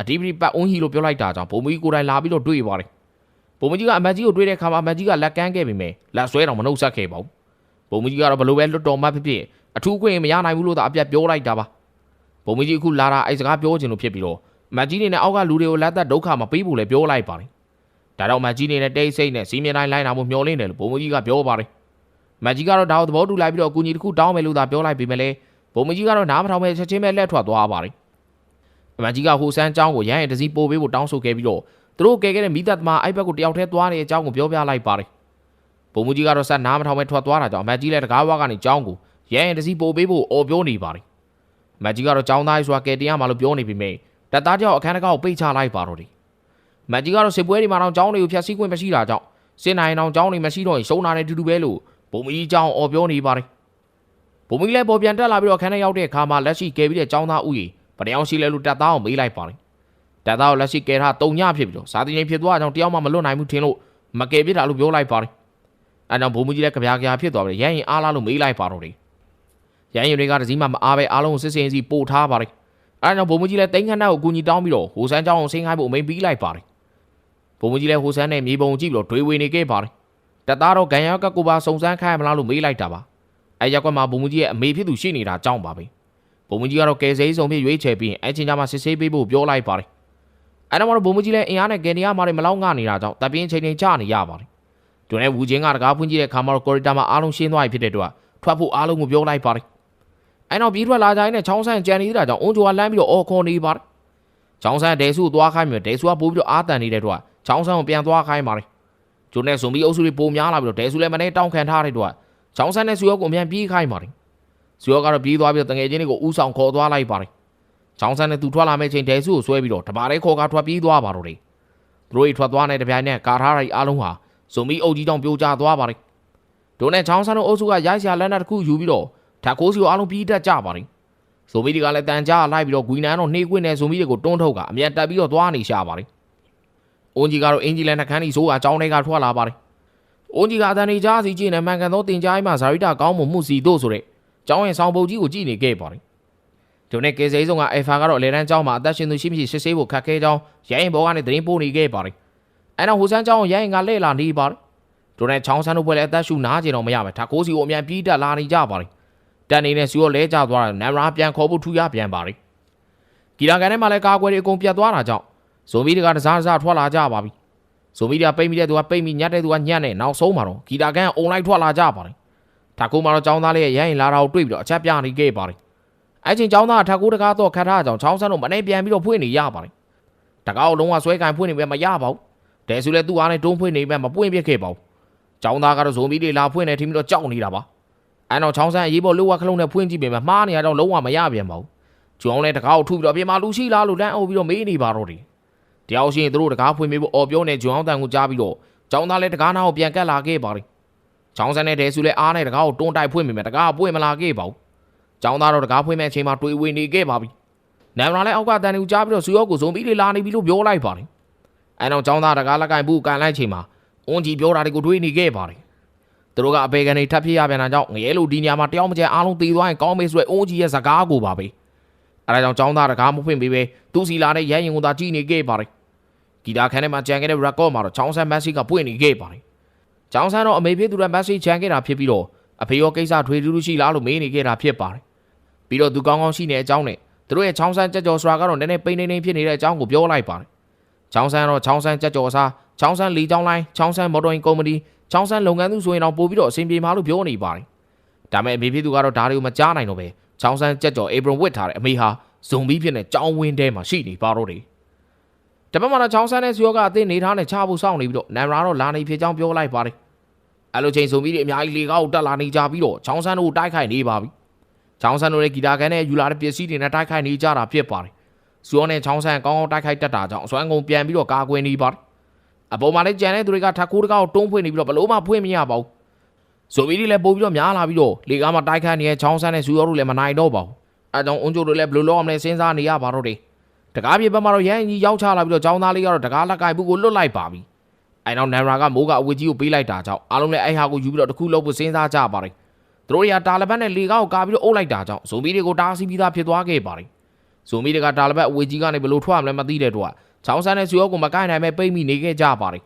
အဓိပတိပတ်အုံးဟီလို့ပြောလိုက်တာကြောင့်ပုံမကြီးကိုယ်တိုင်လာပြီးတော့တွေ့ပါတယ်။ပုံမကြီးကအမတ်ကြီးကိုတွေ့တဲ့အခါမှာအမတ်ကြီးကလက်ကမ်းခဲ့ပေမဲ့လက်ဆွဲတော်မနှုတ်ဆက်ခဲ့ပါဘူး။ပုံမကြီးကတော့ဘယ်လိုပဲလွတ်တော်အမတ်ဖြစ်ဖြစ်အထူးခွင့်မရနိုင်ဘူးလို့သာအပြတ်ပြောလိုက်တာပါ။ပုံမကြီးအခုလာတာအဲ့စကားပြောချင်လို့ဖြစ်ပြီးတော့အမတ်ကြီးနေနဲ့အောက်ကလူတွေကိုလက်သက်ဒုက္ခမပေးဘူးလေပြောလိုက်ပါတယ်။ဒါတော့အမတ်ကြီးနေနဲ့တိတ်ဆိတ်နဲ့စီးမြင်တိုင်းလိုက်နာမှုမျှော်လင့်တယ်လို့ပုံမကြီးကပြောပါတယ်။ မတ်ကြီးကတော့ဒါကိုသဘောတူလိုက်ပြီးတော့အကူအညီတစ်ခုတောင်းမယ်လို့သာပြောလိုက်ပေမဲ့လည်းဘုံမကြီးကတော့နားမထောင်ပဲချက်ချင်းပဲလက်ထွက်သွားပါတယ်။မတ်ကြီးကဟိုဆန်းအကြောင်းကိုရဟရင်တစည်းပို့ပေးဖို့တောင်းဆိုခဲ့ပြီးတော့သူတို့ကဲခဲ့တဲ့မိသက်သမားအိုက်ဘက်ကိုတယောက်တည်းသွားနေတဲ့အကြောင်းကိုပြောပြလိုက်ပါတယ်။ဘုံမကြီးကတော့ဆက်နားမထောင်ပဲထွက်သွားတာကြောင့်မတ်ကြီးလည်းတကားဝါကနေကြောင်းကိုရဟရင်တစည်းပို့ပေးဖို့အော်ပြောနေပါတယ်။မတ်ကြီးကတော့ကြောင်းသားရွာကဲတရားမှလို့ပြောနေပေမဲ့တပ်သားကြောင့်အခန်းတကားကိုပိတ်ချလိုက်ပါတော့တယ်။မတ်ကြီးကတော့စစ်ပွဲတွေမှာတော့ကြောင်းတွေကိုဖျက်ဆီးခွင့်မရှိတာကြောင့်စစ်နိုင်အောင်ကြောင်းတွေမရှိတော့ရင်ရှုံးတာနဲ့တူတူပဲလို့ ဘုံမကြီးကြောင်းအော်ပြောနေပါတယ်ဘုံမကြီးလည်းပေါ်ပြန်တက်လာပြီးတော့ခန်းထဲရောက်တဲ့အခါမှာလက်ရှိကယ်ပြီးတဲ့ចောင်းသားဦးကြီးဗတယောင်ရှိလဲလို့တက်သားအောင်မေးလိုက်ပါတယ်တက်သားကိုလက်ရှိကယ်ထားတုံညဖြစ်ပြီးတော့စာတင်ချင်းဖြစ်သွားကြောင်းတယောက်မှမလွတ်နိုင်ဘူးထင်လို့မကယ်ပြစ်တာလို့ပြောလိုက်ပါတယ်အဲကြောင့်ဘုံမကြီးလည်းကြပြားကြပြားဖြစ်သွားပြီးရရင်အားလားလို့မေးလိုက်ပါတော့တယ်ရရင်တွေကတစည်းမှမအားပဲအားလုံးကိုစစ်စင်စီပို့ထားပါတယ်အဲကြောင့်ဘုံမကြီးလည်းတိန်ခန့်တဲ့ကိုအကူကြီးတောင်းပြီးတော့ဟိုဆန်းကျောင်းအောင်ဆင်းခိုင်းဖို့အမိန်ပြီးလိုက်ပါတယ်ဘုံမကြီးလည်းဟိုဆန်းနဲ့မြေပုံကြည့်ပြီးတော့ဒွေဝေနေခဲ့ပါတယ် တက်သားတော့ဂန်ရောက်ကကိုပါစုံစမ်းခိုင်းမလားလို့မေးလိုက်တာပါအဲရက်ကွက်မှာဘုံမကြီးရဲ့အမေဖြစ်သူရှိနေတာကြောင်းပါပဲဘုံမကြီးကတော့ကယ်ဆယ်ရေးဆောင်ဖြစ်ရွေးချယ်ပြီးအဲချင်းကြမှာစစ်ဆေးပေးဖို့ပြောလိုက်ပါတယ်အဲတော့ဘုံမကြီးလည်းအင်အားနဲ့ကယ်နေရမှာမလောက်ငနေတာကြောင့်တပ်ပြင်းချိန်ချိန်ချနေရပါတယ်တွင်နဲ့ဝူချင်းကတကားဖွင့်ကြည့်တဲ့ခါမှာတော့ကော်ရီတာမှာအားလုံးရှင်းသွားပြီဖြစ်တဲ့အတွက်ထွက်ဖို့အားလုံးကိုပြောလိုက်ပါတယ်အဲတော့ပြီးထွက်လာကြရင်နဲ့ချောင်းဆန်းကြံနေတာကြောင့်အုံးကျော်ကလမ်းပြီးတော့အော်ခေါ်နေပါတယ်ချောင်းဆန်းဒဲဆူသွားခိုင်းပြီးဒဲဆူကပိုးပြီးတော့အာတန်နေတဲ့အတွက်ချောင်းဆန်းကိုပြန်သွားခိုင်းပါတယ် ကျိုးနဲ့ဇွန်ဘီအုပ်စုတွေပုံများလာပြီးတော့ဒဲဆူလည်းမနေတောင်းခံထားတဲ့တော့ချောင်းဆန်းနဲ့ဆူရောကိုအမြန်ပြေးခိုင်းပါတယ်ဆူရောကတော့ပြေးသွားပြီးတော့တငယ်ချင်းတွေကိုဥဆောင်ခေါ်သွားလိုက်ပါတယ်ချောင်းဆန်းနဲ့သူထွက်လာမယ့်ချိန်ဒဲဆူကိုဆွဲပြီးတော့တပါးလေးခေါ်ကားထွက်ပြေးသွားပါတော့တယ်သူတို့ဤထွက်သွားတဲ့တပြိုင်နက်ကာထားရိုက်အားလုံးဟာဇွန်ဘီအုပ်ကြီးတောင်ပြိုကျသွားပါတယ်ဒိုနဲ့ချောင်းဆန်းတို့အုပ်စုကရိုက်ရှာလက်နက်တစ်ခုယူပြီးတော့ဓာတ်ကိုးစီကိုအားလုံးပြေးတတ်ကြပါတယ်ဇွန်ဘီတွေကလည်းတန်ကြားလိုက်ပြီးတော့ဂွီနန်တို့နှေးကွင်းနဲ့ဇွန်ဘီတွေကိုတွန်းထုတ်ကအမြန်တက်ပြီးတော့သွားနေရှာပါတယ် အွန်ကြီးကတော့အင်ဂျီလည်းနှကန်းကြီးဆိုးကကြောင်းတွေကထွက်လာပါတယ်။အုံးကြီးကအတန်နေကြားစီကြည့်နေမှန်ကန်သောတင်ကြားအိမ်မှာဇာရိတာကောင်းမှုမှုစီတို့ဆိုတဲ့ကျောင်းရင်ဆောင်ပုတ်ကြီးကိုကြည့်နေခဲ့ပါတယ်။ဒီနေ့ကေစိဆုံးကအယ်ဖာကတော့အလေတန်းကျောင်းမှာအသက်ရှင်သူရှိမရှိစစ်ဆေးဖို့ခက်ခဲကြောင်းရဲရင်ဘောကနေသတင်းပို့နေခဲ့ပါတယ်။အဲနောက်ဟိုဆန်းကျောင်းရဲရင်ကလှည့်လာနေပါတယ်။ဒီနေ့ချောင်းဆန်းတို့ဘွဲလည်းအသက်ရှူနားကျင်တော့မရမယ်။ဒါကိုးစီကိုအမြန်ပြေးတက်လာနေကြပါတယ်။တန်နေနဲ့စီရောလဲကျသွားတယ်နမ်ရာပြန်ခေါ်ဖို့ထူရပြန်ပါတယ်။ဂီလာကန်ထဲမှာလည်းကာကွယ်တွေအကုန်ပြတ်သွားတာကြောင့် ဇိုမီတွေကတစားတစားထွက်လာကြပါပြီ။ ဇိုမီဒီယာပိတ်မိတဲ့သူကပိတ်မိညက်တဲ့သူကညက်နဲ့နောက်ဆုံးမှာတော့ဂီတာကန်အွန်လိုင်းထွက်လာကြပါတယ်။ထာကူမှာတော့ចောင်းသားလေးရဲ့ရရင်လာတာကိုတွေ့ပြီးတော့အချက်ပြနေခဲ့ပါတယ်။အဲ့ချိန်ចောင်းသားကထာကူတကားတော့ခတ်ထားကြောင်ချောင်းဆန်းတို့မနေပြန်ပြီးတော့ဖွင့်နေရပါတယ်။တကားကိုလုံးဝဆွဲကင်ဖွင့်နေပဲမရပါဘူး။ဒဲဆူလည်းသူ့အားနဲ့တွန်းဖွင့်နေပဲမပွင့်ပြစ်ခဲ့ပါဘူး။ចောင်းသားကတော့ဇိုမီလေးလာဖွင့်နေထင်ပြီးတော့ကြောက်နေတာပါ။အဲ့တော့ချောင်းဆန်းအရေးပေါ်လှုပ်ဝခလုံးနဲ့ဖွင့်ကြည့်ပေမဲ့မှားနေရတော့လုံးဝမရပြန်ပါဘူး။ကျောင်းလည်းတကားကိုထုပြီးတော့အပြင်မှာလူရှိလားလို့လန့်အုပ်ပြီးတော့မေးနေပါတော့တယ်။ တရားရှင်သူတို့တကားဖွင့်ပေးဖို့အော်ပြောနေဂျွန်အောင်တန်ကိုကြားပြီးတော့ကျောင်းသားလည်းတကားနားကိုပြန်ကတ်လာခဲ့ပါတယ်။ချောင်းဆန်းနဲ့ဒဲဆူလည်းအားနဲ့တကားကိုတွန်းတိုက်ဖွင့်မိမယ်တကားပွင့်မလာခဲ့ပါဘူး။ကျောင်းသားတော့တကားဖွင့်မဲ့အချိန်မှာတွေးဝေနေခဲ့ပါပြီ။နမ်ရာလည်းအောက်ကတန်ကိုကြားပြီးတော့ဆူရောကိုဇုံပြီးလေးလာနေပြီလို့ပြောလိုက်ပါတယ်။အဲနောက်ကျောင်းသားတကားလက်ကင်ဘူးကန်လိုက်ချိန်မှာအွန်ကြီးပြောတာတွေကိုတွေးနေခဲ့ပါတယ်။သူတို့ကအပေကနေထပ်ဖြစ်ရပြန်တာကြောင့်ငရဲလိုဒီနေရာမှာတယောက်မကျန်အားလုံးတည်သွားရင်ကောင်းမေးဆိုတဲ့အွန်ကြီးရဲ့စကားကိုပါပဲ။အဲဒါကြောင့်ကျောင်းသားတကားမဖွင့်ပေးပဲသူ့စီလာတဲ့ရရင်ကိုသာကြည့်နေခဲ့ပါတယ်။ ဂီတာခန်းထဲမှာကြံခဲ့တဲ့ record မှာတော့ချောင်းဆန်းမက်ဆီကပွင့်နေခဲ့ပါတယ်။ချောင်းဆန်းတော့အမေဖြစ်သူတဲ့မက်ဆီချန်ခဲ့တာဖြစ်ပြီးတော့အဖေရောကိစ္စထွေထူးထူးရှိလားလို့မေးနေခဲ့တာဖြစ်ပါတယ်။ပြီးတော့သူကောင်းကောင်းရှိနေတဲ့အကြောင်းနဲ့သူတို့ရဲ့ချောင်းဆန်းကြက်ကြော်ဆိုတာကတော့နည်းနည်းပိန်နေနေဖြစ်နေတဲ့အကြောင်းကိုပြောလိုက်ပါတယ်။ချောင်းဆန်းတော့ချောင်းဆန်းကြက်ကြော်အစားချောင်းဆန်းလီချောင်းလိုင်းချောင်းဆန်းမော်တော်ယာဉ်ကုမ္ပဏီချောင်းဆန်းလုပ်ငန်းသူဆိုရင်တော့ပို့ပြီးတော့အဆင်ပြေမှာလို့ပြောနေပါတယ်။ဒါပေမဲ့အမေဖြစ်သူကတော့ဒါတွေကိုမကြားနိုင်တော့ပဲချောင်းဆန်းကြက်ကြော်အေဘရွန်ဝစ်ထားတဲ့အမေဟာဇုံပြီးဖြစ်နေကြောင်းဝင်းထဲမှာရှိနေပါတော့တယ်။ တပတ်မှာတော့ချောင်းဆန်းနဲ့စီယောကအသင်းနေထားနဲ့ချဖို့စောင့်နေပြီးတော့နမ်ရာတော့လာနေဖြစ်ကြောင်းပြောလိုက်ပါတယ်။အဲ့လိုချိန်ဆိုပြီးဒီအများကြီးလေကားကိုတက်လာနေကြပြီးတော့ချောင်းဆန်းတို့ကိုတိုက်ခိုက်နေပါပြီ။ချောင်းဆန်းတို့ရဲ့ဂီတာကန်နဲ့ယူလာတဲ့ပစ္စည်းတွေနဲ့တိုက်ခိုက်နေကြတာဖြစ်ပါတယ်။စီယောနဲ့ချောင်းဆန်းကောင်းကောင်းတိုက်ခိုက်တတ်တာကြောင့်အစွမ်းကုန်ပြန်ပြီးတော့ကာကွယ်နေပါတယ်။အပေါ်မှာလည်းကြံတဲ့သူတွေကထပ်ခိုးတကားကိုတွန်းဖွင့်နေပြီးတော့ဘလို့မှဖွင့်မရပါဘူး။ဆိုပြီးဒီလည်းပို့ပြီးတော့များလာပြီးတော့လေကားမှာတိုက်ခိုက်နေတဲ့ချောင်းဆန်းနဲ့စီယောတို့လည်းမနိုင်တော့ပါဘူး။အဲကြောင့်အွန်ဂျိုတို့လည်းဘလို့လောက်အောင်လဲစဉ်းစားနေရပါတော့တယ်။ တကားပြေဘက်မှာတော့ရန်ကြီးရောက်ချလာပြီးတော့ចောင်းသားလေးကတော့တကားလက်ကင်ဘူးကိုလွတ်လိုက်ပါပြီ။အဲနောက်နမ်ရာကမိုးကအဝေကြီးကိုပေးလိုက်တာကြောင့်အားလုံးလည်းအဲ့ဟာကိုယူပြီးတော့တခုလုံးဖို့စဉ်းစားကြပါတယ်။သူတို့တွေကတာလဘတ်နဲ့လေကောက်ကိုကာပြီးတော့အုပ်လိုက်တာကြောင့်ဇွန်ဘီတွေကိုတားဆီးပြီးသားဖြစ်သွားခဲ့ပါတယ်ဇွန်ဘီတွေကတာလဘတ်အဝေကြီးကနေဘယ်လိုထွက်ရမလဲမသိတဲ့တော့ချောင်းဆန်းနဲ့ဆွေရောကိုမကိုင်းနိုင်မဲ့ပိတ်မိနေခဲ့ကြပါတယ်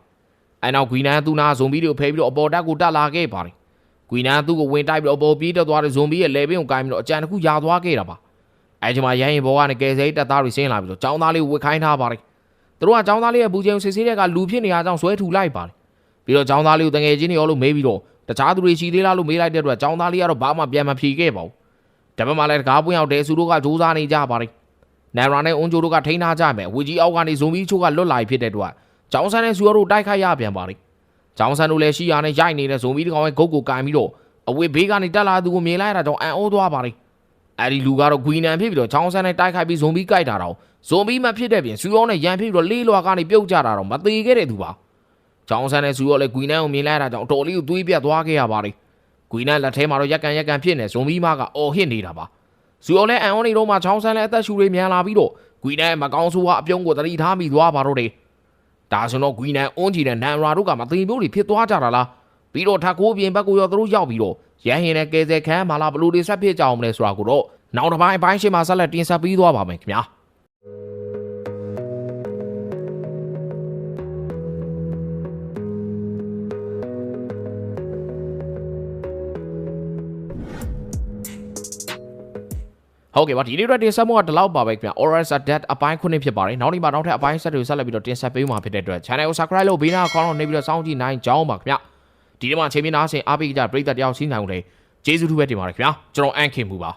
အဲနောက်ဂွီနန်သူနာဇွန်ဘီတွေကိုဖယ်ပြီးတော့အပေါ်တက်ကိုတက်လာခဲ့ပါတယ်ဂွီနန်သူ့ကိုဝင်တိုက်ပြီးတော့အပေါ်ပြေးတက်သွားတဲ့ဇွန်ဘီရဲ့လေပင်ကိုကိုင်းပြီးတော့အကြံတစ်ခုယာသွားခဲ့တာပါ အဲချိန်မှာရရင်ဘောကနေကယ်ဆယ်တက်သားတွေဆင်းလာပြီးတော့ចောင်းသားလေးကိုဝစ်ခိုင်းထားပါတယ်သူတို့ကចောင်းသားလေးရဲ့ဘူးချင်းစစ်ဆေးတဲ့ကလူဖြစ်နေရကြောင်းဆွဲထူလိုက်ပါတယ်ပြီးတော့ចောင်းသားလေးကိုတငယ်ချင်းတွေရောလို့မေးပြီးတော့ တခြားသူတွေရှိသေးလားလို့မေးလိုက်တဲ့အတွက်ចောင်းသားလေးကတော့ဘာမှပြန်မဖြေခဲ့ပါဘူး။ဒါပေမဲ့လည်းတကားပွင့်ရောက်တဲ့သူတို့ကစူးစမ်းနေကြပါတယ်။နန်ရာနဲ့အွန်ဂျိုတို့ကထိန်းထားကြမယ်။ဝီကြီးအောက်ကနေဇွန်ဘီချိုးကလွတ်လာဖြစ်တဲ့အတွက်ចောင်းဆန်နဲ့ဆူရောတို့တိုက်ခိုက်ရပြန်ပါတယ်။ចောင်းဆန်တို့လည်းရှိရနဲ့ရိုက်နေတဲ့ဇွန်ဘီတကောင်ရဲ့ဂုတ်ကိုကန်ပြီးတော့အဝေးဘေးကနေတက်လာသူကိုမြင်လိုက်ရတာကြောင့်အန်အိုးသွားပါတယ်။ အဲဒီလူကတော့ဂွီနန်ဖြစ်ပြီးတော့ចောင်းဆန်နဲ့တိုက်ခိုက်ပြီးဇွန်ဘီကြိုက်တာတော့ဇွန်ဘီမှဖြစ်တဲ့ပြင်ဆူရောနဲ့ရန်ဖြစ်ပြီးတော့လေးလွာကနေပြုတ်ကြတာတော့မသေးခဲ့တဲ့သူပါ။ចောင်းဆန်နဲ့ဆူရောလည်းဂွီနန်ကိုမြင်လိုက်ရတာကြောင့်အတော်လေးကိုသွေးပြတ်သွားခဲ့ရပါတယ်။ဂွီနန်လက်ထဲမှာတော့ရက်ကန်ရက်ကန်ဖြစ်နေဇွန်မီမာကအော်ဟစ်နေတာပါဇူအော်လဲအန်အော်နီတို့မှချောင်းဆန်းလဲအသက်ရှူတွေမြန်လာပြီးတော့ဂွီနန်ရဲ့မကောင်းဆိုးဟာအပြုံးကိုတတိထားမိသွားပါတော့တယ်ဒါဆိုတော့ဂွီနန်အွန်းကြီးတဲ့နန်ရာတို့ကမသိမျိုးတွေဖြစ်သွားကြတာလားပြီးတော့ထကိုးပြင်ဘက်ကိုရောသူတို့ရောက်ပြီးတော့ ရဟင်နဲ့ကဲဆယ်ခန်းမာလာဘလူတွေဆက်ဖြစ်ကြအောင်လဲဆိုတာကိုတော့နောက်တစ်ပိုင်းအပိုင်းရှင်းမှာဆက်လက်တင်ဆက်ပြီးသွားပါမယ်ခင်ဗျာဟုတ်ကဲ့ပါဒီနေ့ရက်တင်ဆက်မှုကဒီလောက်ပါပဲခင်ဗျာ Oral Dead အပိုင်းခုနှစ်ဖြစ်ပါတယ်နောက်နေ့မှာနောက်ထပ်အပိုင်းဆက်တွေဆက်လက်ပြီးတော့တင်ဆက်ပေးမှာဖြစ်တဲ့အတွက် channel ကို subscribe လုပ်ဘေးနားခေါင်းတော့နေပြီးတော့စောင့်ကြည့်နိုင်ကြောင်းပါခင်ဗျာ ဒီနေ့မှာချိန်မင်းသားဆင်အားပေးကြတဲ့ပရိသတ်တယောက်စီးနိုင်ုံလေကျေးဇူးတူပဲတင်ပါတယ်ခင်ဗျာကျွန်တော်အန်ခင်မူပါ